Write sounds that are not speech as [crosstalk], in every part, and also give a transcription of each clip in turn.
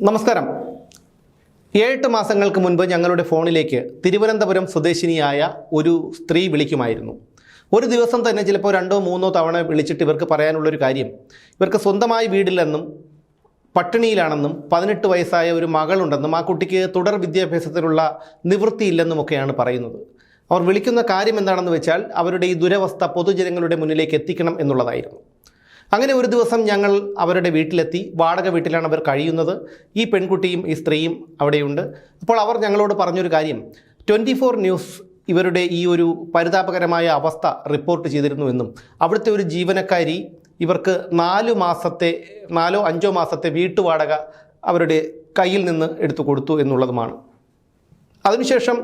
നമസ്കാരം. ഏഴെട്ട് മാസങ്ങൾക്ക് മുൻപ് ഞങ്ങളുടെ ഫോണിലേക്ക് തിരുവനന്തപുരം സ്വദേശിനിയായ ഒരു സ്ത്രീ വിളിക്കുമായിരുന്നു. ഒരു ദിവസം തന്നെ ചിലപ്പോൾ രണ്ടോ മൂന്നോ തവണ വിളിച്ചിട്ട് ഇവർക്ക് പറയാനുള്ളൊരു കാര്യം. ഇവർക്ക് സ്വന്തമായി വീടില്ലെന്നും പട്ടിണിയിലാണെന്നും പതിനെട്ട് വയസ്സായ ഒരു മകളുണ്ടെന്നും ആ കുട്ടിക്ക് തുടർ വിദ്യാഭ്യാസത്തിനുള്ള നിവൃത്തിയില്ലെന്നുമൊക്കെയാണ് പറയുന്നത്. അവർ വിളിക്കുന്ന കാര്യം എന്താണെന്ന് വെച്ചാൽ അവരുടെ ഈ ദുരവസ്ഥ പൊതുജനങ്ങളുടെ മുന്നിലേക്ക് എത്തിക്കണം എന്നുള്ളതായിരുന്നു. അങ്ങനെ ഒരു ദിവസം ഞങ്ങൾ അവരുടെ വീട്ടിലെത്തി. വാടക വീട്ടിലാണ് അവർ കഴിയുന്നത്. ഈ പെൺകുട്ടിയും ഈ സ്ത്രീയും അവിടെയുണ്ട്. അപ്പോൾ അവർ ഞങ്ങളോട് പറഞ്ഞൊരു കാര്യം. ട്വന്റി ഫോർ ന്യൂസ് ഇവരുടെ ഈ ഒരു പരിതാപകരമായ അവസ്ഥ റിപ്പോർട്ട് ചെയ്തിരുന്നു എന്നും. അവിടുത്തെ ഒരു ജീവനക്കാരി ഇവർക്ക് നാല് മാസത്തെ നാലോ അഞ്ചോ മാസത്തെ വീട്ടുവാടക അവരുടെ കയ്യിൽ നിന്ന് എടുത്തു കൊടുത്തു എന്നുള്ളതുമാണ്. അതിനുശേഷം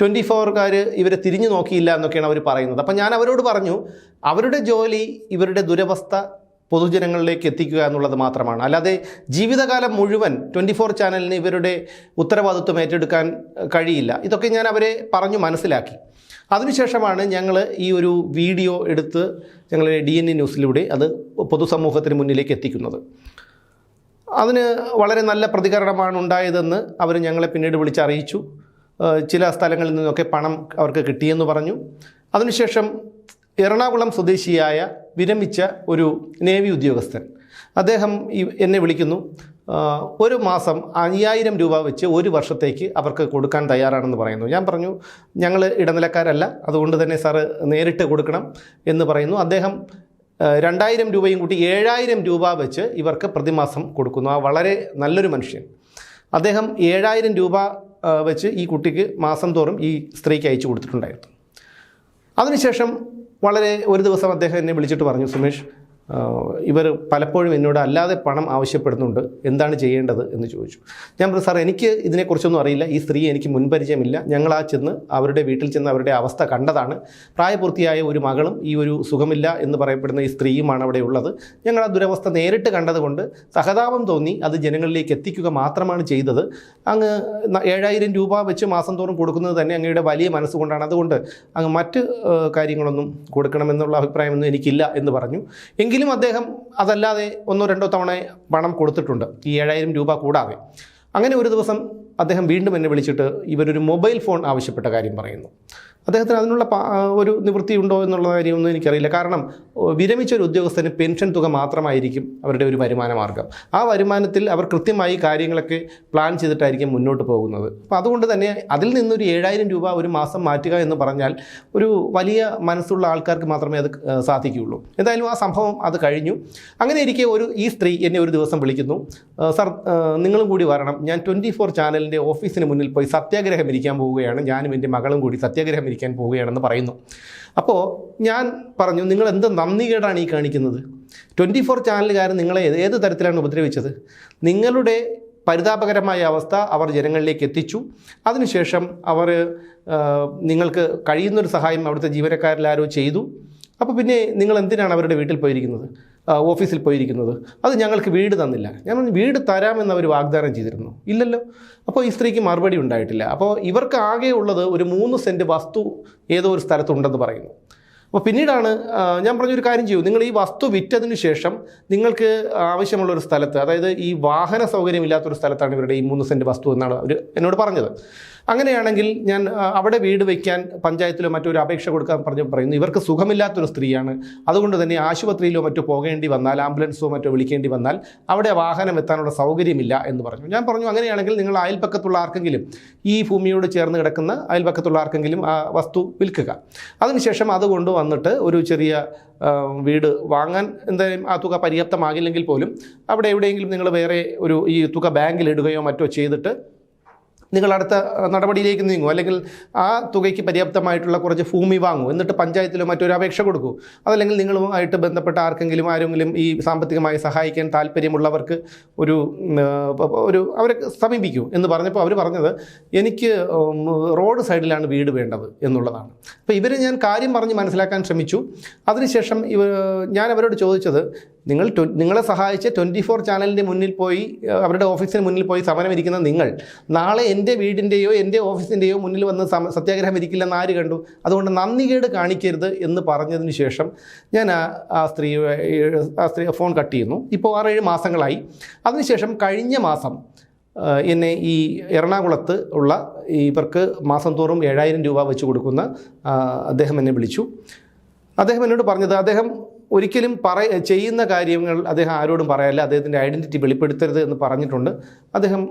ട്വന്റി ഫോറുകാർ ഇവരെ തിരിഞ്ഞു നോക്കിയില്ല എന്നൊക്കെയാണ് അവർ പറയുന്നത്. അപ്പം ഞാൻ അവരോട് പറഞ്ഞു അവരുടെ ജോലി ഇവരുടെ ദുരവസ്ഥ പൊതുജനങ്ങളിലേക്ക് എത്തിക്കുക എന്നുള്ളത് മാത്രമാണ്. അല്ലാതെ ജീവിതകാലം മുഴുവൻ ട്വന്റി ഫോർ ചാനലിന് ഇവരുടെ ഉത്തരവാദിത്വം ഏറ്റെടുക്കാൻ കഴിയില്ല. ഇതൊക്കെ ഞാൻ അവരെ പറഞ്ഞു മനസ്സിലാക്കി. അതിനുശേഷമാണ് ഞങ്ങൾ ഈ ഒരു വീഡിയോ എടുത്ത് ഞങ്ങൾ ഡി എൻ എ ന്യൂസിലൂടെ അത് പൊതുസമൂഹത്തിന് മുന്നിലേക്ക് എത്തിക്കുന്നത്. അതിന് വളരെ നല്ല പ്രതികരണമാണ് ഉണ്ടായതെന്ന് അവർ ഞങ്ങളെ പിന്നീട് വിളിച്ചറിയിച്ചു ചില സ്ഥലങ്ങളിൽ നിന്നൊക്കെ പണം അവർക്ക് കിട്ടിയെന്ന് പറഞ്ഞു. അതിനുശേഷം എറണാകുളം സ്വദേശിയായ വിരമിച്ച ഒരു നേവി ഉദ്യോഗസ്ഥൻ. അദ്ദേഹം എന്നെ വിളിക്കുന്നു. ഒരു മാസം അയ്യായിരം രൂപ വെച്ച് ഒരു വർഷത്തേക്ക് അവർക്ക് കൊടുക്കാൻ തയ്യാറാണെന്ന് പറയുന്നു. ഞാൻ പറഞ്ഞു ഞങ്ങൾ ഇടനിലക്കാരല്ല അതുകൊണ്ട് തന്നെ സാറ് നേരിട്ട് കൊടുക്കണം എന്ന് പറയുന്നു. അദ്ദേഹം രണ്ടായിരം രൂപയും കൂട്ടി ഏഴായിരം രൂപ വെച്ച് ഇവർക്ക് പ്രതിമാസം കൊടുക്കുന്നു. ആ വളരെ നല്ലൊരു മനുഷ്യൻ. അദ്ദേഹം ഏഴായിരം രൂപ വെച്ച് ഈ കുട്ടിക്ക് മാസം തോറും ഈ സ്ത്രീക്ക് അയച്ചു കൊടുത്തിട്ടുണ്ടായിരുന്നു. അതിനുശേഷം വളരെ ഒരു ദിവസം അദ്ദേഹം എന്നെ വിളിച്ചിട്ട് പറഞ്ഞു സുമേഷ് ഇവർ പലപ്പോഴും എന്നോട് അല്ലാതെ പണം ആവശ്യപ്പെടുന്നുണ്ട് എന്താണ് ചെയ്യേണ്ടത് എന്ന് ചോദിച്ചു. ഞാൻ പറഞ്ഞു സാർ എനിക്ക് ഇതിനെക്കുറിച്ചൊന്നും അറിയില്ല ഈ സ്ത്രീ എനിക്ക് മുൻപരിചയമില്ല. ഞങ്ങൾ ആ ചെന്ന് അവരുടെ വീട്ടിൽ ചെന്ന് അവരുടെ അവസ്ഥ കണ്ടതാണ്. പ്രായപൂർത്തിയായ ഒരു മകളും ഈ ഒരു സുഖമില്ല എന്ന് പറയപ്പെടുന്ന ഈ സ്ത്രീയുമാണ് അവിടെ ഉള്ളത്. ഞങ്ങൾ ആ ദുരവസ്ഥ നേരിട്ട് കണ്ടതുകൊണ്ട് സഹതാപം തോന്നി അത് ജനങ്ങളിലേക്ക് എത്തിക്കുക മാത്രമാണ് ചെയ്തത്. അങ്ങ് ഏഴായിരം രൂപ വെച്ച് മാസം തോറും കൊടുക്കുന്നത് തന്നെ അങ്ങയുടെ വലിയ മനസ്സുകൊണ്ടാണ്. അതുകൊണ്ട് അങ്ങ് മറ്റ് കാര്യങ്ങളൊന്നും കൊടുക്കണമെന്നുള്ള അഭിപ്രായമൊന്നും എനിക്കില്ല എന്ന് പറഞ്ഞു. എങ്കിലും അദ്ദേഹം അതല്ലാതെ ഒന്നോ രണ്ടോ തവണ പണം കൊടുത്തിട്ടുണ്ട്. ഈ ഏഴായിരം രൂപ കൂടാതെ. അങ്ങനെ ഒരു ദിവസം അദ്ദേഹം വീണ്ടും എന്നെ വിളിച്ചിട്ട് ഇവരൊരു മൊബൈൽ ഫോൺ ആവശ്യപ്പെട്ട കാര്യം പറയുന്നു. അദ്ദേഹത്തിന് അതിനുള്ള ഒരു നിവൃത്തി ഉണ്ടോ എന്നുള്ള കാര്യമൊന്നും എനിക്കറിയില്ല. കാരണം വിരമിച്ച ഒരു ഉദ്യോഗസ്ഥന് പെൻഷൻ തുക മാത്രമായിരിക്കും അവരുടെ ഒരു വരുമാന മാർഗം. ആ വരുമാനത്തിൽ അവർ കൃത്യമായി കാര്യങ്ങളൊക്കെ പ്ലാൻ ചെയ്തിട്ടായിരിക്കും മുന്നോട്ട് പോകുന്നത്. അപ്പോൾ അതുകൊണ്ട് തന്നെ അതിൽ നിന്നൊരു ഏഴായിരം രൂപ ഒരു മാസം മാറ്റുക എന്ന് പറഞ്ഞാൽ ഒരു വലിയ മനസ്സുള്ള ആൾക്കാർക്ക് മാത്രമേ അത് സാധിക്കുകയുള്ളൂ. എന്തായാലും ആ സംഭവം അത് കഴിഞ്ഞു. അങ്ങനെ ഇരിക്കെ ഒരു ഈ സ്ത്രീ എന്നെ ഒരു ദിവസം വിളിക്കുന്നു. സർ നിങ്ങളും കൂടി വരണം. ഞാൻ ട്വന്റി ഫോർ ചാനലിന്റെ ഓഫീസിന് മുന്നിൽ പോയി സത്യാഗ്രഹം ഇരിക്കാൻ പോവുകയാണ്. ഞാനും എന്റെ മകളും കൂടി സത്യാഗ്രഹം ഇരിക്കാൻ പോവുകയാണെന്ന് പറയുന്നു. അപ്പോൾ ഞാൻ പറഞ്ഞു നിങ്ങൾ എന്ത് നന്ദികേടാണ് ഈ കാണിക്കുന്നത്? ട്വന്റി ഫോർ ചാനലുകാരൻ നിങ്ങളെ ഏത് തരത്തിലാണ് ഉപദ്രവിച്ചത്? നിങ്ങളുടെ പരിതാപകരമായ അവസ്ഥ അവർ ജനങ്ങളിലേക്ക് എത്തിച്ചു. അതിനുശേഷം അവർ നിങ്ങൾക്ക് കഴിയുന്നൊരു സഹായം അവിടുത്തെ ജീവനക്കാരിലാരോ ചെയ്തു. അപ്പോൾ പിന്നെ നിങ്ങൾ എന്തിനാണ് അവരുടെ വീട്ടിൽ പോയിരിക്കുന്നത്? ഓഫീസിൽ പോയിരിക്കുന്നത്. അത് ഞങ്ങൾക്ക് വീട് തന്നില്ല. ഞാൻ പറഞ്ഞു വീട് തരാമെന്ന് അവർ വാഗ്ദാനം ചെയ്തിരുന്നു. ഇല്ലല്ലോ. അപ്പോൾ ഈ സ്ത്രീക്ക് മറുപടി ഉണ്ടായിട്ടില്ല. അപ്പോൾ ഇവർക്ക് ആകെ ഉള്ളത് ഒരു മൂന്ന് സെന്റ് വസ്തു ഏതോ ഒരു സ്ഥലത്തുണ്ടെന്ന് പറയുന്നു. അപ്പോൾ പിന്നീടാണ് ഞാൻ പറഞ്ഞൊരു കാര്യം ചെയ്യൂ. നിങ്ങൾ ഈ വസ്തു വിറ്റതിന് ശേഷം നിങ്ങൾക്ക് ആവശ്യമുള്ള ഒരു സ്ഥലത്ത് അതായത് ഈ വാഹന സൗകര്യമില്ലാത്തൊരു സ്ഥലത്താണ് ഇവരുടെ ഈ മൂന്ന് സെന്റ് വസ്തു എന്നാണ് അവർ എന്നോട് പറഞ്ഞത്. അങ്ങനെയാണെങ്കിൽ ഞാൻ അവിടെ വീട് വയ്ക്കാൻ പഞ്ചായത്തിലോ മറ്റോ ഒരു അപേക്ഷ കൊടുക്കാൻ പറഞ്ഞു പറയുന്നു. ഇവർക്ക് സുഖമില്ലാത്തൊരു സ്ത്രീയാണ്. അതുകൊണ്ട് തന്നെ ആശുപത്രിയിലോ മറ്റോ പോകേണ്ടി വന്നാൽ ആംബുലൻസോ മറ്റോ വിളിക്കേണ്ടി വന്നാൽ അവിടെ വാഹനം എത്താനുള്ള സൗകര്യമില്ല എന്ന് പറഞ്ഞു. ഞാൻ പറഞ്ഞു അങ്ങനെയാണെങ്കിൽ നിങ്ങൾ അയൽപ്പക്കത്തുള്ള ആർക്കെങ്കിലും ഈ ഭൂമിയോട് ചേർന്ന് കിടക്കുന്ന അയൽപ്പക്കത്തുള്ള ആർക്കെങ്കിലും ആ വസ്തു വിൽക്കുക. അതിനുശേഷം അതുകൊണ്ട് വന്നിട്ട് ഒരു ചെറിയ വീട് വാങ്ങാൻ എന്തായാലും ആ തുക പര്യാപ്തമാകില്ലെങ്കിൽ പോലും അവിടെ എവിടെയെങ്കിലും നിങ്ങൾ വേറെ ഒരു ഈ തുക ബാങ്കിൽ ഇടുകയോ മറ്റോ ചെയ്തിട്ട് നിങ്ങൾ അടുത്ത നടപടിയിലേക്ക് നീങ്ങും. അല്ലെങ്കിൽ ആ തുകയ്ക്ക് പര്യാപ്തമായിട്ടുള്ള കുറച്ച് ഭൂമി വാങ്ങൂ. എന്നിട്ട് പഞ്ചായത്തിലോ മറ്റൊരു അപേക്ഷ കൊടുക്കൂ. അതല്ലെങ്കിൽ നിങ്ങളുമായിട്ട് ബന്ധപ്പെട്ട ആർക്കെങ്കിലും ആരെങ്കിലും ഈ സാമ്പത്തികമായി സഹായിക്കാൻ താല്പര്യമുള്ളവർക്ക് ഒരു ഒരു അവരെ സമീപിക്കൂ എന്ന് പറഞ്ഞപ്പോൾ അവർ പറഞ്ഞത് എനിക്ക് റോഡ് സൈഡിലാണ് വീട് വേണ്ടത് എന്നുള്ളതാണ്. അപ്പോൾ ഇവരെ ഞാൻ കാര്യം പറഞ്ഞ് മനസ്സിലാക്കാൻ ശ്രമിച്ചു. അതിനുശേഷം ഇവ ഞാൻ അവരോട് ചോദിച്ചത് നിങ്ങൾ നിങ്ങളെ സഹായിച്ച് ട്വന്റി ഫോർ ചാനലിന്റെ മുന്നിൽ പോയി അവരുടെ ഓഫീസിന് മുന്നിൽ പോയി സമരം ഇരിക്കുന്ന നിങ്ങൾ. നാളെ എന്റെ വീടിന്റെയോ എന്റെ ഓഫീസിന്റെയോ മുന്നിൽ വന്ന് സമ സത്യാഗ്രഹം ഇരിക്കില്ലെന്ന് ആര് കണ്ടു? അതുകൊണ്ട് നന്ദികേട് കാണിക്കരുത് എന്ന് പറഞ്ഞതിന് ശേഷം ഞാൻ ആ സ്ത്രീ ആ സ്ത്രീ ഫോൺ കട്ട് ചെയ്യുന്നു. ഇപ്പോൾ ആറേഴ് മാസങ്ങളായി. അതിനുശേഷം കഴിഞ്ഞ മാസം എന്നെ ഈ എറണാകുളത്ത് ഉള്ള ഇവർക്ക് മാസം തോറും ഏഴായിരം രൂപ വെച്ച് കൊടുക്കുന്ന അദ്ദേഹം എന്നെ വിളിച്ചു. അദ്ദേഹം എന്നോട് പറഞ്ഞത് അദ്ദേഹം ഒരിക്കലും പറ ചെയ്യുന്ന കാര്യങ്ങൾ അദ്ദേഹം ആരോടും പറയാല്ല. അദ്ദേഹത്തിന്റെ ഐഡന്റിറ്റി വെളിപ്പെടുത്തരുത് എന്ന് പറഞ്ഞിട്ടുണ്ട്. അദ്ദേഹം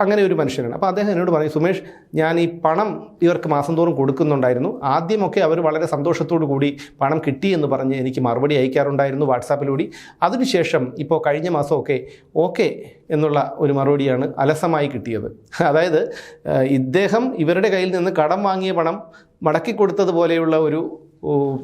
അങ്ങനെ ഒരു മനുഷ്യനാണ്. അപ്പോൾ അദ്ദേഹം എന്നോട് പറഞ്ഞു സുമേഷ് ഞാൻ ഈ പണം ഇവർക്ക് മാസം തോറും കൊടുക്കുന്നുണ്ടായിരുന്നു. ആദ്യമൊക്കെ അവർ വളരെ സന്തോഷത്തോടു കൂടി പണം കിട്ടി എന്ന് പറഞ്ഞ് എനിക്ക് മറുപടി അയക്കാറുണ്ടായിരുന്നു വാട്സാപ്പിലൂടെ. അതിനുശേഷം ഇപ്പോൾ കഴിഞ്ഞ മാസമൊക്കെ ഓക്കെ എന്നുള്ള ഒരു മറുപടിയാണ് അലസമായി കിട്ടിയത്. [laughs] അതായത് ഇദ്ദേഹം ഇവരുടെ കയ്യിൽ നിന്ന് കടം വാങ്ങിയ പണം മടക്കി കൊടുത്തതുപോലെയുള്ള ഒരു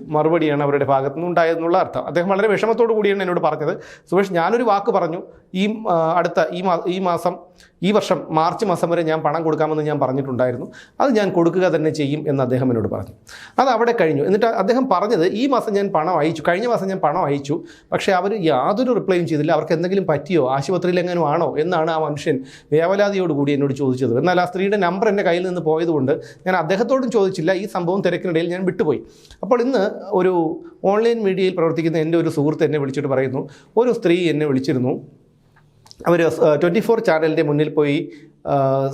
മറുപടിയാണ് അവരുടെ ഭാഗത്തു നിന്നുണ്ടായതെന്നുള്ള അർത്ഥം. അദ്ദേഹം വളരെ വിഷമത്തോടു കൂടിയാണ് എന്നോട് പറഞ്ഞത്. സുരേഷ് ഞാനൊരു വാക്ക് പറഞ്ഞു. ഈ അടുത്ത ഈ ഈ മാസം ഈ വർഷം മാർച്ച് മാസം വരെ ഞാൻ പണം കൊടുക്കാമെന്ന് ഞാൻ പറഞ്ഞിട്ടുണ്ടായിരുന്നു. അത് ഞാൻ കൊടുക്കുക തന്നെ ചെയ്യും എന്ന് അദ്ദേഹം എന്നോട് പറഞ്ഞു. അത് അവിടെ കഴിഞ്ഞു. എന്നിട്ട് അദ്ദേഹം പറഞ്ഞത് ഈ മാസം ഞാൻ പണം അയച്ചു. കഴിഞ്ഞ മാസം ഞാൻ പണം അയച്ചു. പക്ഷേ അവർ യാതൊരു റിപ്ലൈയും ചെയ്തില്ല. അവർക്ക് എന്തെങ്കിലും പറ്റിയോ? ആശുപത്രിയിൽ എങ്ങനെയോ ആണോ? എന്നാണ് ആ മനുഷ്യൻ വേവലാതിയോട് കൂടി എന്നോട് ചോദിച്ചത്. എന്നാൽ ആ സ്ത്രീയുടെ നമ്പർ എന്റെ കയ്യിൽ നിന്ന് പോയതുകൊണ്ട് ഞാൻ അദ്ദേഹത്തോടും ചോദിച്ചില്ല. ഈ സംഭവം തിരക്കിനിടയിൽ ഞാൻ വിട്ടുപോയി. അപ്പോൾ ഇന്ന് ഒരു ഓൺലൈൻ മീഡിയയിൽ പ്രവർത്തിക്കുന്ന എന്റെ ഒരു സുഹൃത്ത് എന്നെ വിളിച്ചിട്ട് പറയുന്നു. ഒരു സ്ത്രീ എന്നെ വിളിച്ചിരുന്നു. അവർ ട്വന്റി ഫോർ ചാനലിന്റെ മുന്നിൽ പോയി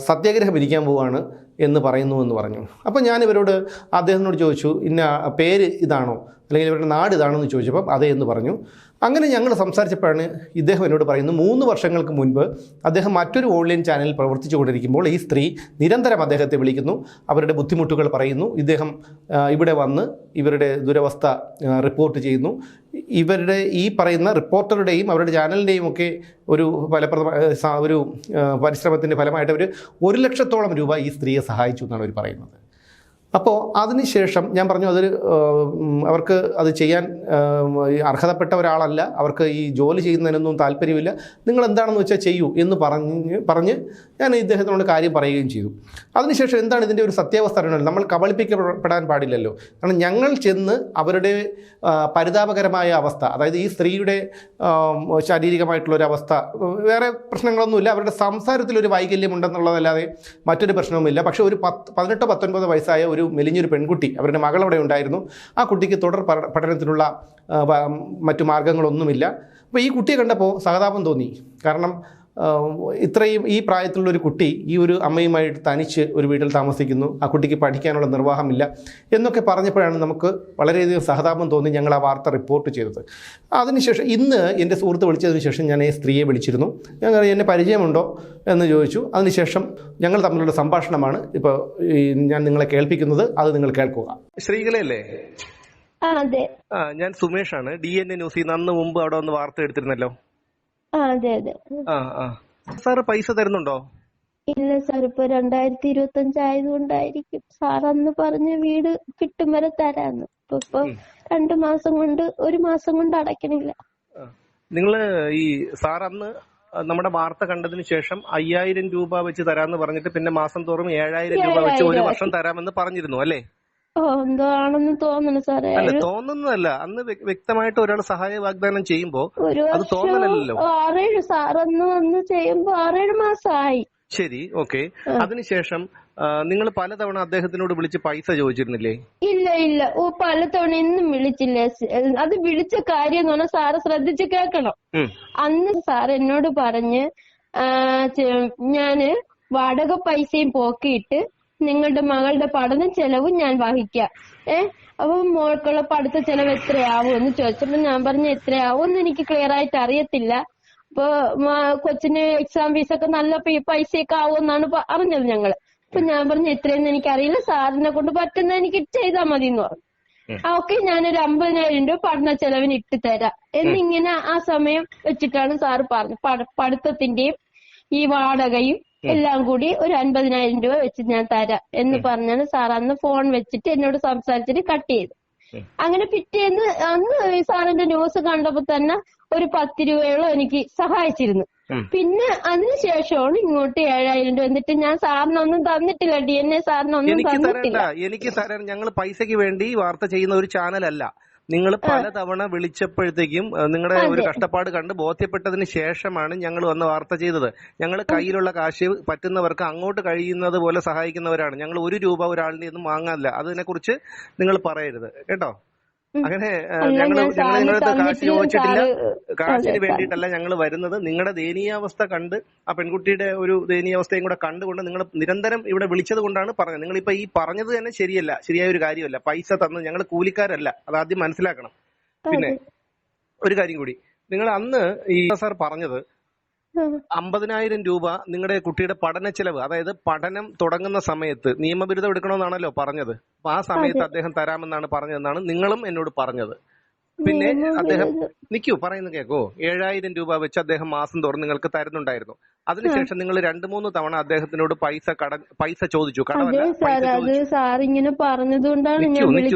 സത്യാഗ്രഹം ഇരിക്കാൻ പോവുകയാണ് എന്ന് പറയുന്നു എന്ന് പറഞ്ഞു. അപ്പോൾ ഞാൻ ഇവരോട് അദ്ദേഹത്തിനോട് ചോദിച്ചു ഇന്ന പേര് ഇതാണോ? അല്ലെങ്കിൽ ഇവരുടെ നാട് ഇതാണോ? എന്ന് ചോദിച്ചപ്പം അതേ എന്ന് പറഞ്ഞു. അങ്ങനെ ഞങ്ങൾ സംസാരിച്ചപ്പോഴാണ് ഇദ്ദേഹം എന്നോട് പറയുന്നത് മൂന്ന് വർഷങ്ങൾക്ക് മുൻപ് അദ്ദേഹം മറ്റൊരു ഓൺലൈൻ ചാനലിൽ പ്രവർത്തിച്ചു കൊണ്ടിരിക്കുമ്പോൾ ഈ സ്ത്രീ നിരന്തരം അദ്ദേഹത്തെ വിളിക്കുന്നു അവരുടെ ബുദ്ധിമുട്ടുകൾ പറയുന്നു ഇദ്ദേഹം ഇവിടെ വന്ന് ഇവരുടെ ദുരവസ്ഥ റിപ്പോർട്ട് ചെയ്യുന്നു. ഇവരുടെ ഈ പറയുന്ന റിപ്പോർട്ടറുടെയും അവരുടെ ചാനലിന്റെയും ഒക്കെ ഒരു ഫലപ്രദമായ ഒരു പരിശ്രമത്തിന്റെ ഫലമായിട്ട് അവർ ഒരു ലക്ഷത്തോളം രൂപ ഈ സ്ത്രീയെ സഹായിച്ചു എന്നാണ് അവർ പറയുന്നത്. അപ്പോൾ അതിനുശേഷം ഞാൻ പറഞ്ഞു അതൊരു അവർക്ക് അത് ചെയ്യാൻ അർഹതപ്പെട്ട ഒരാളല്ല. അവർക്ക് ഈ ജോലി ചെയ്യുന്നതിനൊന്നും താല്പര്യമില്ല. നിങ്ങൾ എന്താണെന്ന് വെച്ചാൽ ചെയ്യൂ എന്ന് പറഞ്ഞ് പറഞ്ഞ് ഞാൻ ഇദ്ദേഹത്തിനോട് കാര്യം പറയുകയും ചെയ്തു. അതിനുശേഷം എന്താണ് ഇതിന്റെ ഒരു സത്യാവസ്ഥ അറിയണമല്ലോ നമ്മൾ കബളിപ്പിക്കപ്പെടാൻ പാടില്ലല്ലോ. കാരണം ഞങ്ങൾ ചെന്ന് അവരുടെ പരിതാപകരമായ അവസ്ഥ അതായത് ഈ സ്ത്രീയുടെ ശാരീരികമായിട്ടുള്ളൊരു അവസ്ഥ വേറെ പ്രശ്നങ്ങളൊന്നുമില്ല. അവരുടെ സംസാരത്തിലൊരു വൈകല്യം ഉണ്ടെന്നുള്ളതല്ലാതെ മറ്റൊരു പ്രശ്നവുമില്ല. പക്ഷേ ഒരു പത്ത് പതിനെട്ടോ പത്തൊൻപത് വയസ്സായ ഒരു മെലിഞ്ഞൊരു പെൺകുട്ടി അവരുടെ മകൾ അവിടെ ഉണ്ടായിരുന്നു. ആ കുട്ടിക്ക് തുടർ പഠ- പഠനത്തിനുള്ള മറ്റു മാർഗങ്ങളൊന്നുമില്ല. അപ്പോൾ ഈ കുട്ടിയെ കണ്ടപ്പോൾ സഹതാപം തോന്നി. കാരണം ഇത്രയും ഈ പ്രായത്തിലുള്ള ഒരു കുട്ടി ഈ ഒരു അമ്മയുമായിട്ട് തനിച്ച് ഒരു വീട്ടിൽ താമസിക്കുന്നു. ആ കുട്ടിക്ക് പഠിക്കാനുള്ള നിർവാഹമില്ല എന്നൊക്കെ പറഞ്ഞപ്പോഴാണ് നമുക്ക് വളരെയധികം സഹതാപം തോന്നി ഞങ്ങൾ ആ വാർത്ത റിപ്പോർട്ട് ചെയ്തത്. അതിനുശേഷം ഇന്ന് എന്റെ സുഹൃത്ത് വിളിച്ചതിന് ശേഷം ഞാൻ ഈ സ്ത്രീയെ വിളിച്ചിരുന്നു. ഞങ്ങൾ എന്നെ പരിചയമുണ്ടോ എന്ന് ചോദിച്ചു. അതിനുശേഷം ഞങ്ങൾ തമ്മിലുള്ള സംഭാഷണമാണ് ഇപ്പോൾ ഞാൻ നിങ്ങളെ കേൾപ്പിക്കുന്നത്. അത് നിങ്ങൾ കേൾക്കുക. ശ്രീകളല്ലേ ആ അതെ. ആ ഞാൻ സുമേഷാണ്. ഡി എൻ എ ന്യൂസിൽ നിന്ന് അന്ന് മുമ്പ് അവിടെ ഒന്ന് വാർത്ത എടുത്തിരുന്നല്ലോ. സാറ് പൈസ തരുന്നുണ്ടോ? ഇല്ല സാർ. ഇപ്പൊ രണ്ടായിരത്തി ഇരുപത്തി അഞ്ച് ആയതുകൊണ്ടായിരിക്കും സാർ അന്ന് പറഞ്ഞ വീട് കിട്ടും വരെ തരാന്ന്. ഇപ്പൊ രണ്ടു മാസം കൊണ്ട് ഒരു മാസം കൊണ്ട് അടയ്ക്കണില്ല. നിങ്ങൾ ഈ സാർ അന്ന് നമ്മുടെ വാർത്ത കണ്ടതിന് ശേഷം അയ്യായിരം രൂപ വെച്ച് തരാന്ന് പറഞ്ഞിട്ട് പിന്നെ മാസം തോറും ഏഴായിരം രൂപ വെച്ച് ഒരു വർഷം തരാമെന്ന് പറഞ്ഞിരുന്നു അല്ലേ? ഓ എന്തോ ആണെന്ന് തോന്നുന്നു സാറേ. അല്ല തോന്നുന്നതല്ല. അന്ന് വ്യക്തമായിട്ട് ഒരാൾ സഹായ വാഗ്ദാനം ചെയ്യുമ്പോ അത് തോന്നലല്ലോ ആറേഴ് സാർ അന്ന് വന്ന് ചെയ്യുമ്പോ ആറേഴ് മാസമായി ശരി ഓക്കെ. അതിനുശേഷം നിങ്ങൾ പലതവണ അദ്ദേഹത്തിനോട് വിളിച്ച് പൈസ ചോദിച്ചിരുന്നില്ലേ? ഇല്ല ഇല്ല. ഓ പലതവണ ഇന്നും വിളിച്ചില്ല. അത് വിളിച്ച കാര്യം എന്ന് പറഞ്ഞാൽ സാറ് ശ്രദ്ധിച്ച് കേക്കണം. അന്ന് സാർ എന്നോട് പറഞ്ഞ് ഞാൻ വാടക പൈസയും പോക്കിയിട്ട് നിങ്ങളുടെ മകളുടെ പഠന ചെലവും ഞാൻ വഹിക്കാം. ഏ? അപ്പൊ മോൾക്കുള്ള പഠിത്ത ചെലവ് എത്രയാവും എന്ന് ചോദിച്ചപ്പോ ഞാൻ പറഞ്ഞു എത്രയാവും എന്ന് എനിക്ക് ക്ലിയർ ആയിട്ട് അറിയത്തില്ല. അപ്പൊ മാ കൊച്ചിന് എക്സാം ഫീസൊക്കെ നല്ല പൈ- പൈസയൊക്കെ ആവുമെന്നാണ് പ- അറിഞ്ഞത് ഞങ്ങൾ. അപ്പൊ ഞാൻ പറഞ്ഞു എത്രയെന്ന് എനിക്കറിയില്ല. സാറിനെ കൊണ്ട് പറ്റുന്ന എനിക്ക് ചെയ്താൽ മതി എന്ന് പറഞ്ഞു ആ ഓക്കെ ഞാനൊരു അമ്പതിനായിരം രൂപ പഠന ചെലവിന് ഇട്ട് തരാം. എന്നിങ്ങനെ ആ സമയം വെച്ചിട്ടാണ് സാറ് പറഞ്ഞത്. പഠ- പഠിത്തത്തിന്റെയും ഈ വാടകയും എല്ലാം കൂടി ഒരു അൻപതിനായിരം രൂപ വെച്ച് ഞാൻ തരാം എന്ന് പറഞ്ഞാണ് സാർ അന്ന് ഫോൺ വെച്ചിട്ട് എന്നോട് സംസാരിച്ചിട്ട് കട്ട് ചെയ്തു. അങ്ങനെ പിറ്റേന്ന് അന്ന് സാറിന്റെ ന്യൂസ് കണ്ടപ്പോ തന്നെ ഒരു പത്ത് രൂപയോളം എനിക്ക് സഹായിച്ചിരുന്നു. പിന്നെ അതിനുശേഷമാണ് ഇങ്ങോട്ട് ഏഴായിരം രൂപ എന്നിട്ട് ഞാൻ സാറിനൊന്നും തന്നിട്ടില്ല ഡി എൻ എ സാറിനൊന്നും തന്നിട്ടില്ല. എനിക്ക് തരാൻ ഞങ്ങൾ പൈസയ്ക്ക് വേണ്ടി വാർത്ത ചെയ്യുന്ന ഒരു ചാനലല്ല നിങ്ങൾ പലതവണ വിളിച്ചപ്പോഴത്തേക്കും നിങ്ങളുടെ ഒരു കഷ്ടപ്പാട് കണ്ട് ബോധ്യപ്പെട്ടതിന് ശേഷമാണ് ഞങ്ങൾ വന്ന് വാർത്ത ചെയ്തത്. ഞങ്ങൾ കയ്യിലുള്ള കാശ് പറ്റുന്നവർക്ക് അങ്ങോട്ട് കഴിയുന്നത് പോലെ സഹായിക്കുന്നവരാണ്. ഞങ്ങൾ ഒരു രൂപ ഒരാളിന്റെ നിന്നും വാങ്ങാനില്ല. അതിനെ കുറിച്ച് നിങ്ങൾ പറയരുത്. കേട്ടോ? അങ്ങനെ ഞങ്ങൾ ഞങ്ങൾ ഞാൻ ഞങ്ങൾ സാറിന് നിങ്ങളുടെ കാശ് ചോദിച്ചിട്ടില്ല. കാശിന് വേണ്ടിയിട്ടല്ല ഞങ്ങൾ വരുന്നത്. നിങ്ങളുടെ ദയനീയാവസ്ഥ കണ്ട് ആ പെൺകുട്ടിയുടെ ഒരു ദയനീയാവസ്ഥയും കൂടെ കണ്ടുകൊണ്ട് നിങ്ങൾ നിരന്തരം ഇവിടെ വിളിച്ചത് കൊണ്ടാണ് പറഞ്ഞത്. നിങ്ങൾ ഇപ്പൊ ഈ പറഞ്ഞത് തന്നെ ശരിയല്ല ശരിയായ ഒരു കാര്യമല്ല. പൈസ തന്ന് ഞങ്ങൾ കൂലിക്കാരല്ല. അത് ആദ്യം മനസ്സിലാക്കണം. പിന്നെ ഒരു കാര്യം കൂടി. നിങ്ങൾ അന്ന് ഈ സാർ പറഞ്ഞത് അമ്പതിനായിരം രൂപ നിങ്ങളുടെ കുട്ടിയുടെ പഠന ചെലവ് അതായത് പഠനം തുടങ്ങുന്ന സമയത്ത് നിയമബിരുദം എടുക്കണമെന്നാണല്ലോ പറഞ്ഞത്. അപ്പൊ ആ സമയത്ത് അദ്ദേഹം തരാമെന്നാണ് പറഞ്ഞതെന്നാണ് നിങ്ങളും എന്നോട് പറഞ്ഞത്. പിന്നെ അദ്ദേഹം നിക്കൂ നിൽക്കൂ പറയുന്നത് കേക്കോ. ഏഴായിരം രൂപ വെച്ച് അദ്ദേഹം മാസം തോറും നിങ്ങൾക്ക് തരുന്നുണ്ടായിരുന്നു. അതിനുശേഷം നിങ്ങൾ രണ്ടു മൂന്ന് തവണ അദ്ദേഹത്തിനോട് പൈസ കട പൈസ ചോദിച്ചു. കടമല്ല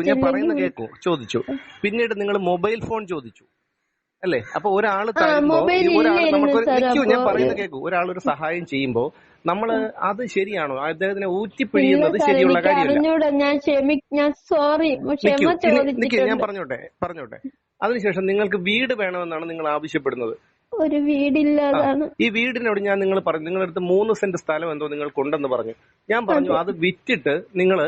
ഞാൻ പറയുന്നത് കേക്കൂ ചോദിച്ചു. പിന്നീട് നിങ്ങൾ മൊബൈൽ ഫോൺ ചോദിച്ചു. അല്ലേ? അപ്പൊ സാർ നിൽക്കൂ ഞാൻ പറയുന്നത് കേൾക്കൂ ഒരാൾ ഒരു സഹായം ചെയ്യുമ്പോ നമ്മൾ അത് ശരിയാണോ? അദ്ദേഹത്തിനെ ഊറ്റിപ്പിഴിയുന്നത് ശരിയുള്ള കാര്യമല്ല. ഞാൻ പറഞ്ഞോട്ടെ പറഞ്ഞോട്ടെ. അതിനുശേഷം നിങ്ങൾക്ക് വീട് വേണമെന്നാണ് നിങ്ങൾ ആവശ്യപ്പെടുന്നത്. ഒരു വീടില്ലാതാണ്. ഈ വീടിനോട് ഞാൻ നിങ്ങൾ പറഞ്ഞു നിങ്ങളുടെ അടുത്ത് മൂന്ന് സെന്റ് സ്ഥലം എന്തോ നിങ്ങൾക്കുണ്ടെന്ന് പറഞ്ഞു. ഞാൻ പറഞ്ഞു അത്. വിറ്റിട്ട് നിങ്ങൾ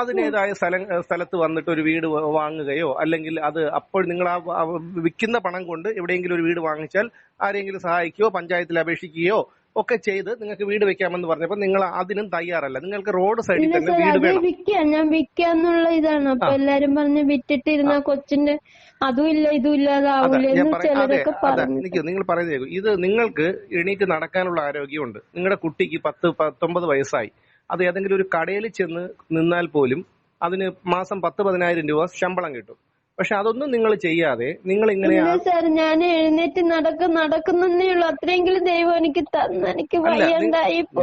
അതിനേതായ സ്ഥലം സ്ഥലത്ത് വന്നിട്ട് ഒരു വീട് വാങ്ങുകയോ അല്ലെങ്കിൽ അത് അപ്പോൾ നിങ്ങൾ ആ വിൽക്കുന്ന പണം കൊണ്ട് എവിടെയെങ്കിലും ഒരു വീട് വാങ്ങിച്ചാൽ ആരെങ്കിലും സഹായിക്കുകയോ പഞ്ചായത്തിൽ അപേക്ഷിക്കുകയോ ഒക്കെ ചെയ്ത് നിങ്ങൾക്ക് വീട് വെക്കാമെന്ന് പറഞ്ഞപ്പോ നിങ്ങൾ അതിനും തയ്യാറല്ല. നിങ്ങൾക്ക് റോഡ് സൈഡിൽ തന്നെ വീട് വേണം. വിൽക്കാം ഞാൻ വിൽക്കാന്നുള്ള ഇതാണ്. അപ്പൊ എല്ലാരും പറഞ്ഞ് വിറ്റിട്ടിരുന്ന കൊച്ചിന്റെ അതും ഇല്ല ഇതും അതെ ഇല്ലാതാവൂല ഞാൻ എന്ന് പറയാം അതെ ചിലരൊക്കെ അതെ പറഞ്ഞു എനിക്ക് നിങ്ങൾ പറയുന്നത് ഇത് നിങ്ങൾക്ക് എണീറ്റ് നടക്കാനുള്ള ആരോഗ്യമുണ്ട്. നിങ്ങളുടെ കുട്ടിക്ക് പത്ത് പത്തൊമ്പത് വയസ്സായി. അത് ഏതെങ്കിലും ഒരു കടയിൽ ചെന്ന് നിന്നാൽ പോലും അതിന് മാസം പത്ത് പതിനായിരം രൂപ ശമ്പളം കിട്ടും. പക്ഷെ അതൊന്നും നിങ്ങൾ ചെയ്യാതെ നിങ്ങൾ ഇങ്ങനെ സാർ ഞാൻ എഴുന്നേറ്റ് നടക്കും നടക്കുന്നേ ഉള്ളൂ അത്രയെങ്കിലും ദൈവം എനിക്ക് തന്ന എനിക്ക്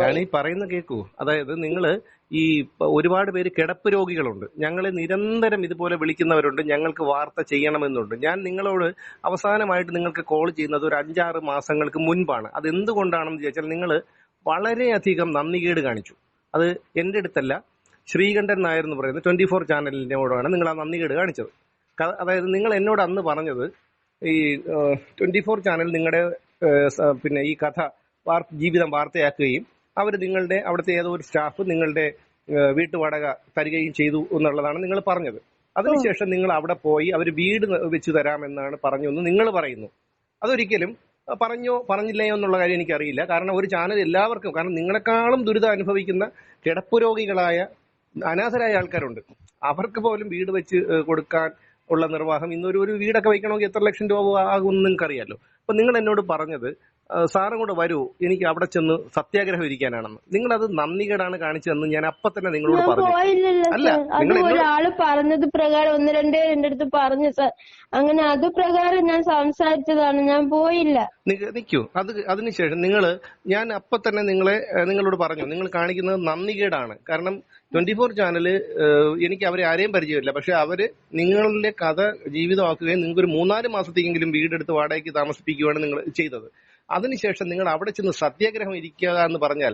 ഞാൻ ഈ പറയുന്ന കേൾക്കൂ അതായത് നിങ്ങൾ ഈ ഒരുപാട് പേര് കിടപ്പ് രോഗികളുണ്ട്. ഞങ്ങളെ നിരന്തരം ഇതുപോലെ വിളിക്കുന്നവരുണ്ട്. ഞങ്ങൾക്ക് വാർത്ത ചെയ്യണമെന്നുണ്ട്. ഞാൻ നിങ്ങളോട് അവസാനമായിട്ട് നിങ്ങൾക്ക് കോൾ ചെയ്യുന്നത് ഒരു അഞ്ചാറ് മാസങ്ങൾക്ക് മുൻപാണ്. അത് എന്തുകൊണ്ടാണെന്ന് ചോദിച്ചാൽ നിങ്ങൾ വളരെയധികം നന്ദികേട് കാണിച്ചു. അത് എന്റെ അടുത്തല്ല. ശ്രീകണ്ഠൻ നായർ എന്ന് പറയുന്ന ട്വന്റി ഫോർ ചാനലിനോടാണ് നിങ്ങൾ ആ നന്ദികേട് കാണിച്ചത്. അതായത് നിങ്ങൾ എന്നോട് അന്ന് പറഞ്ഞത് ഈ ട്വന്റി ഫോർ ചാനൽ നിങ്ങളുടെ പിന്നെ ഈ കഥ ജീവിതം വാർത്തയാക്കുകയും അവർ നിങ്ങളുടെ അവിടുത്തെ ഏതോ ഒരു സ്റ്റാഫ് നിങ്ങളുടെ വീട്ടുവാടക തരികയും ചെയ്തു എന്നുള്ളതാണ് നിങ്ങൾ പറഞ്ഞത്. അതിനുശേഷം നിങ്ങൾ അവിടെ പോയി അവർ വീട് വെച്ചു തരാമെന്നാണ് പറഞ്ഞു എന്ന് നിങ്ങൾ പറയുന്നു. അതൊരിക്കലും പറഞ്ഞോ പറഞ്ഞില്ലയോ എന്നുള്ള കാര്യം എനിക്കറിയില്ല. കാരണം ഒരു ചാനൽ എല്ലാവർക്കും കാരണം നിങ്ങളെക്കാളും ദുരിതം അനുഭവിക്കുന്ന കിടപ്പ് രോഗികളായ അനാഥരായ ആൾക്കാരുണ്ട്. അവർക്ക് പോലും വീട് വെച്ച് കൊടുക്കാൻ ഉള്ള നിർവാഹം ഇന്നൊരു ഒരു വീടൊക്കെ വയ്ക്കണമെങ്കിൽ എത്ര ലക്ഷം രൂപ ആകുമെന്ന് എന്ന് അറിയാലോ അപ്പൊ നിങ്ങൾ എന്നോട് പറഞ്ഞത് സാറും കൂടെ വരൂ. എനിക്ക് അവിടെ ചെന്ന് സത്യാഗ്രഹം ഇരിക്കാനാണെന്ന്. നിങ്ങൾ അത് നന്ദികേടാണ് കാണിച്ചതെന്ന് ഞാൻ അപ്പൊ തന്നെ നിങ്ങളോട് പറഞ്ഞു. അല്ല, നിങ്ങൾ ഒരാൾ പറഞ്ഞത് പ്രകാരം ഒന്ന് രണ്ടേ എന്റെ അടുത്ത് പറഞ്ഞു സാർ. അങ്ങനെ അത് പ്രകാരം ഞാൻ സംസാരിച്ചതാണ്. ഞാൻ പോയില്ല. നിക്കൂ. അത് അതിനുശേഷം നിങ്ങൾ ഞാൻ അപ്പൊ തന്നെ നിങ്ങളെ നിങ്ങളോട് പറഞ്ഞു. നിങ്ങൾ കാണിക്കുന്നത് നന്ദികേടാണ്. കാരണം ട്വന്റി ഫോർ ചാനൽ എനിക്ക് അവരെ ആരെയും പരിചയമില്ല. പക്ഷെ അവർ നിങ്ങളുടെ കഥ ജീവിതമാക്കുകയും നിങ്ങൾക്ക് ഒരു മൂന്നാൽ മാസത്തേക്കെങ്കിലും വീടെടുത്ത് വാടകയ്ക്ക് താമസിപ്പിക്കുകയാണ് നിങ്ങൾ ചെയ്തത്. അതിനുശേഷം നിങ്ങൾ അവിടെ ചെന്ന് സത്യാഗ്രഹം ഇരിക്കുക എന്ന് പറഞ്ഞാൽ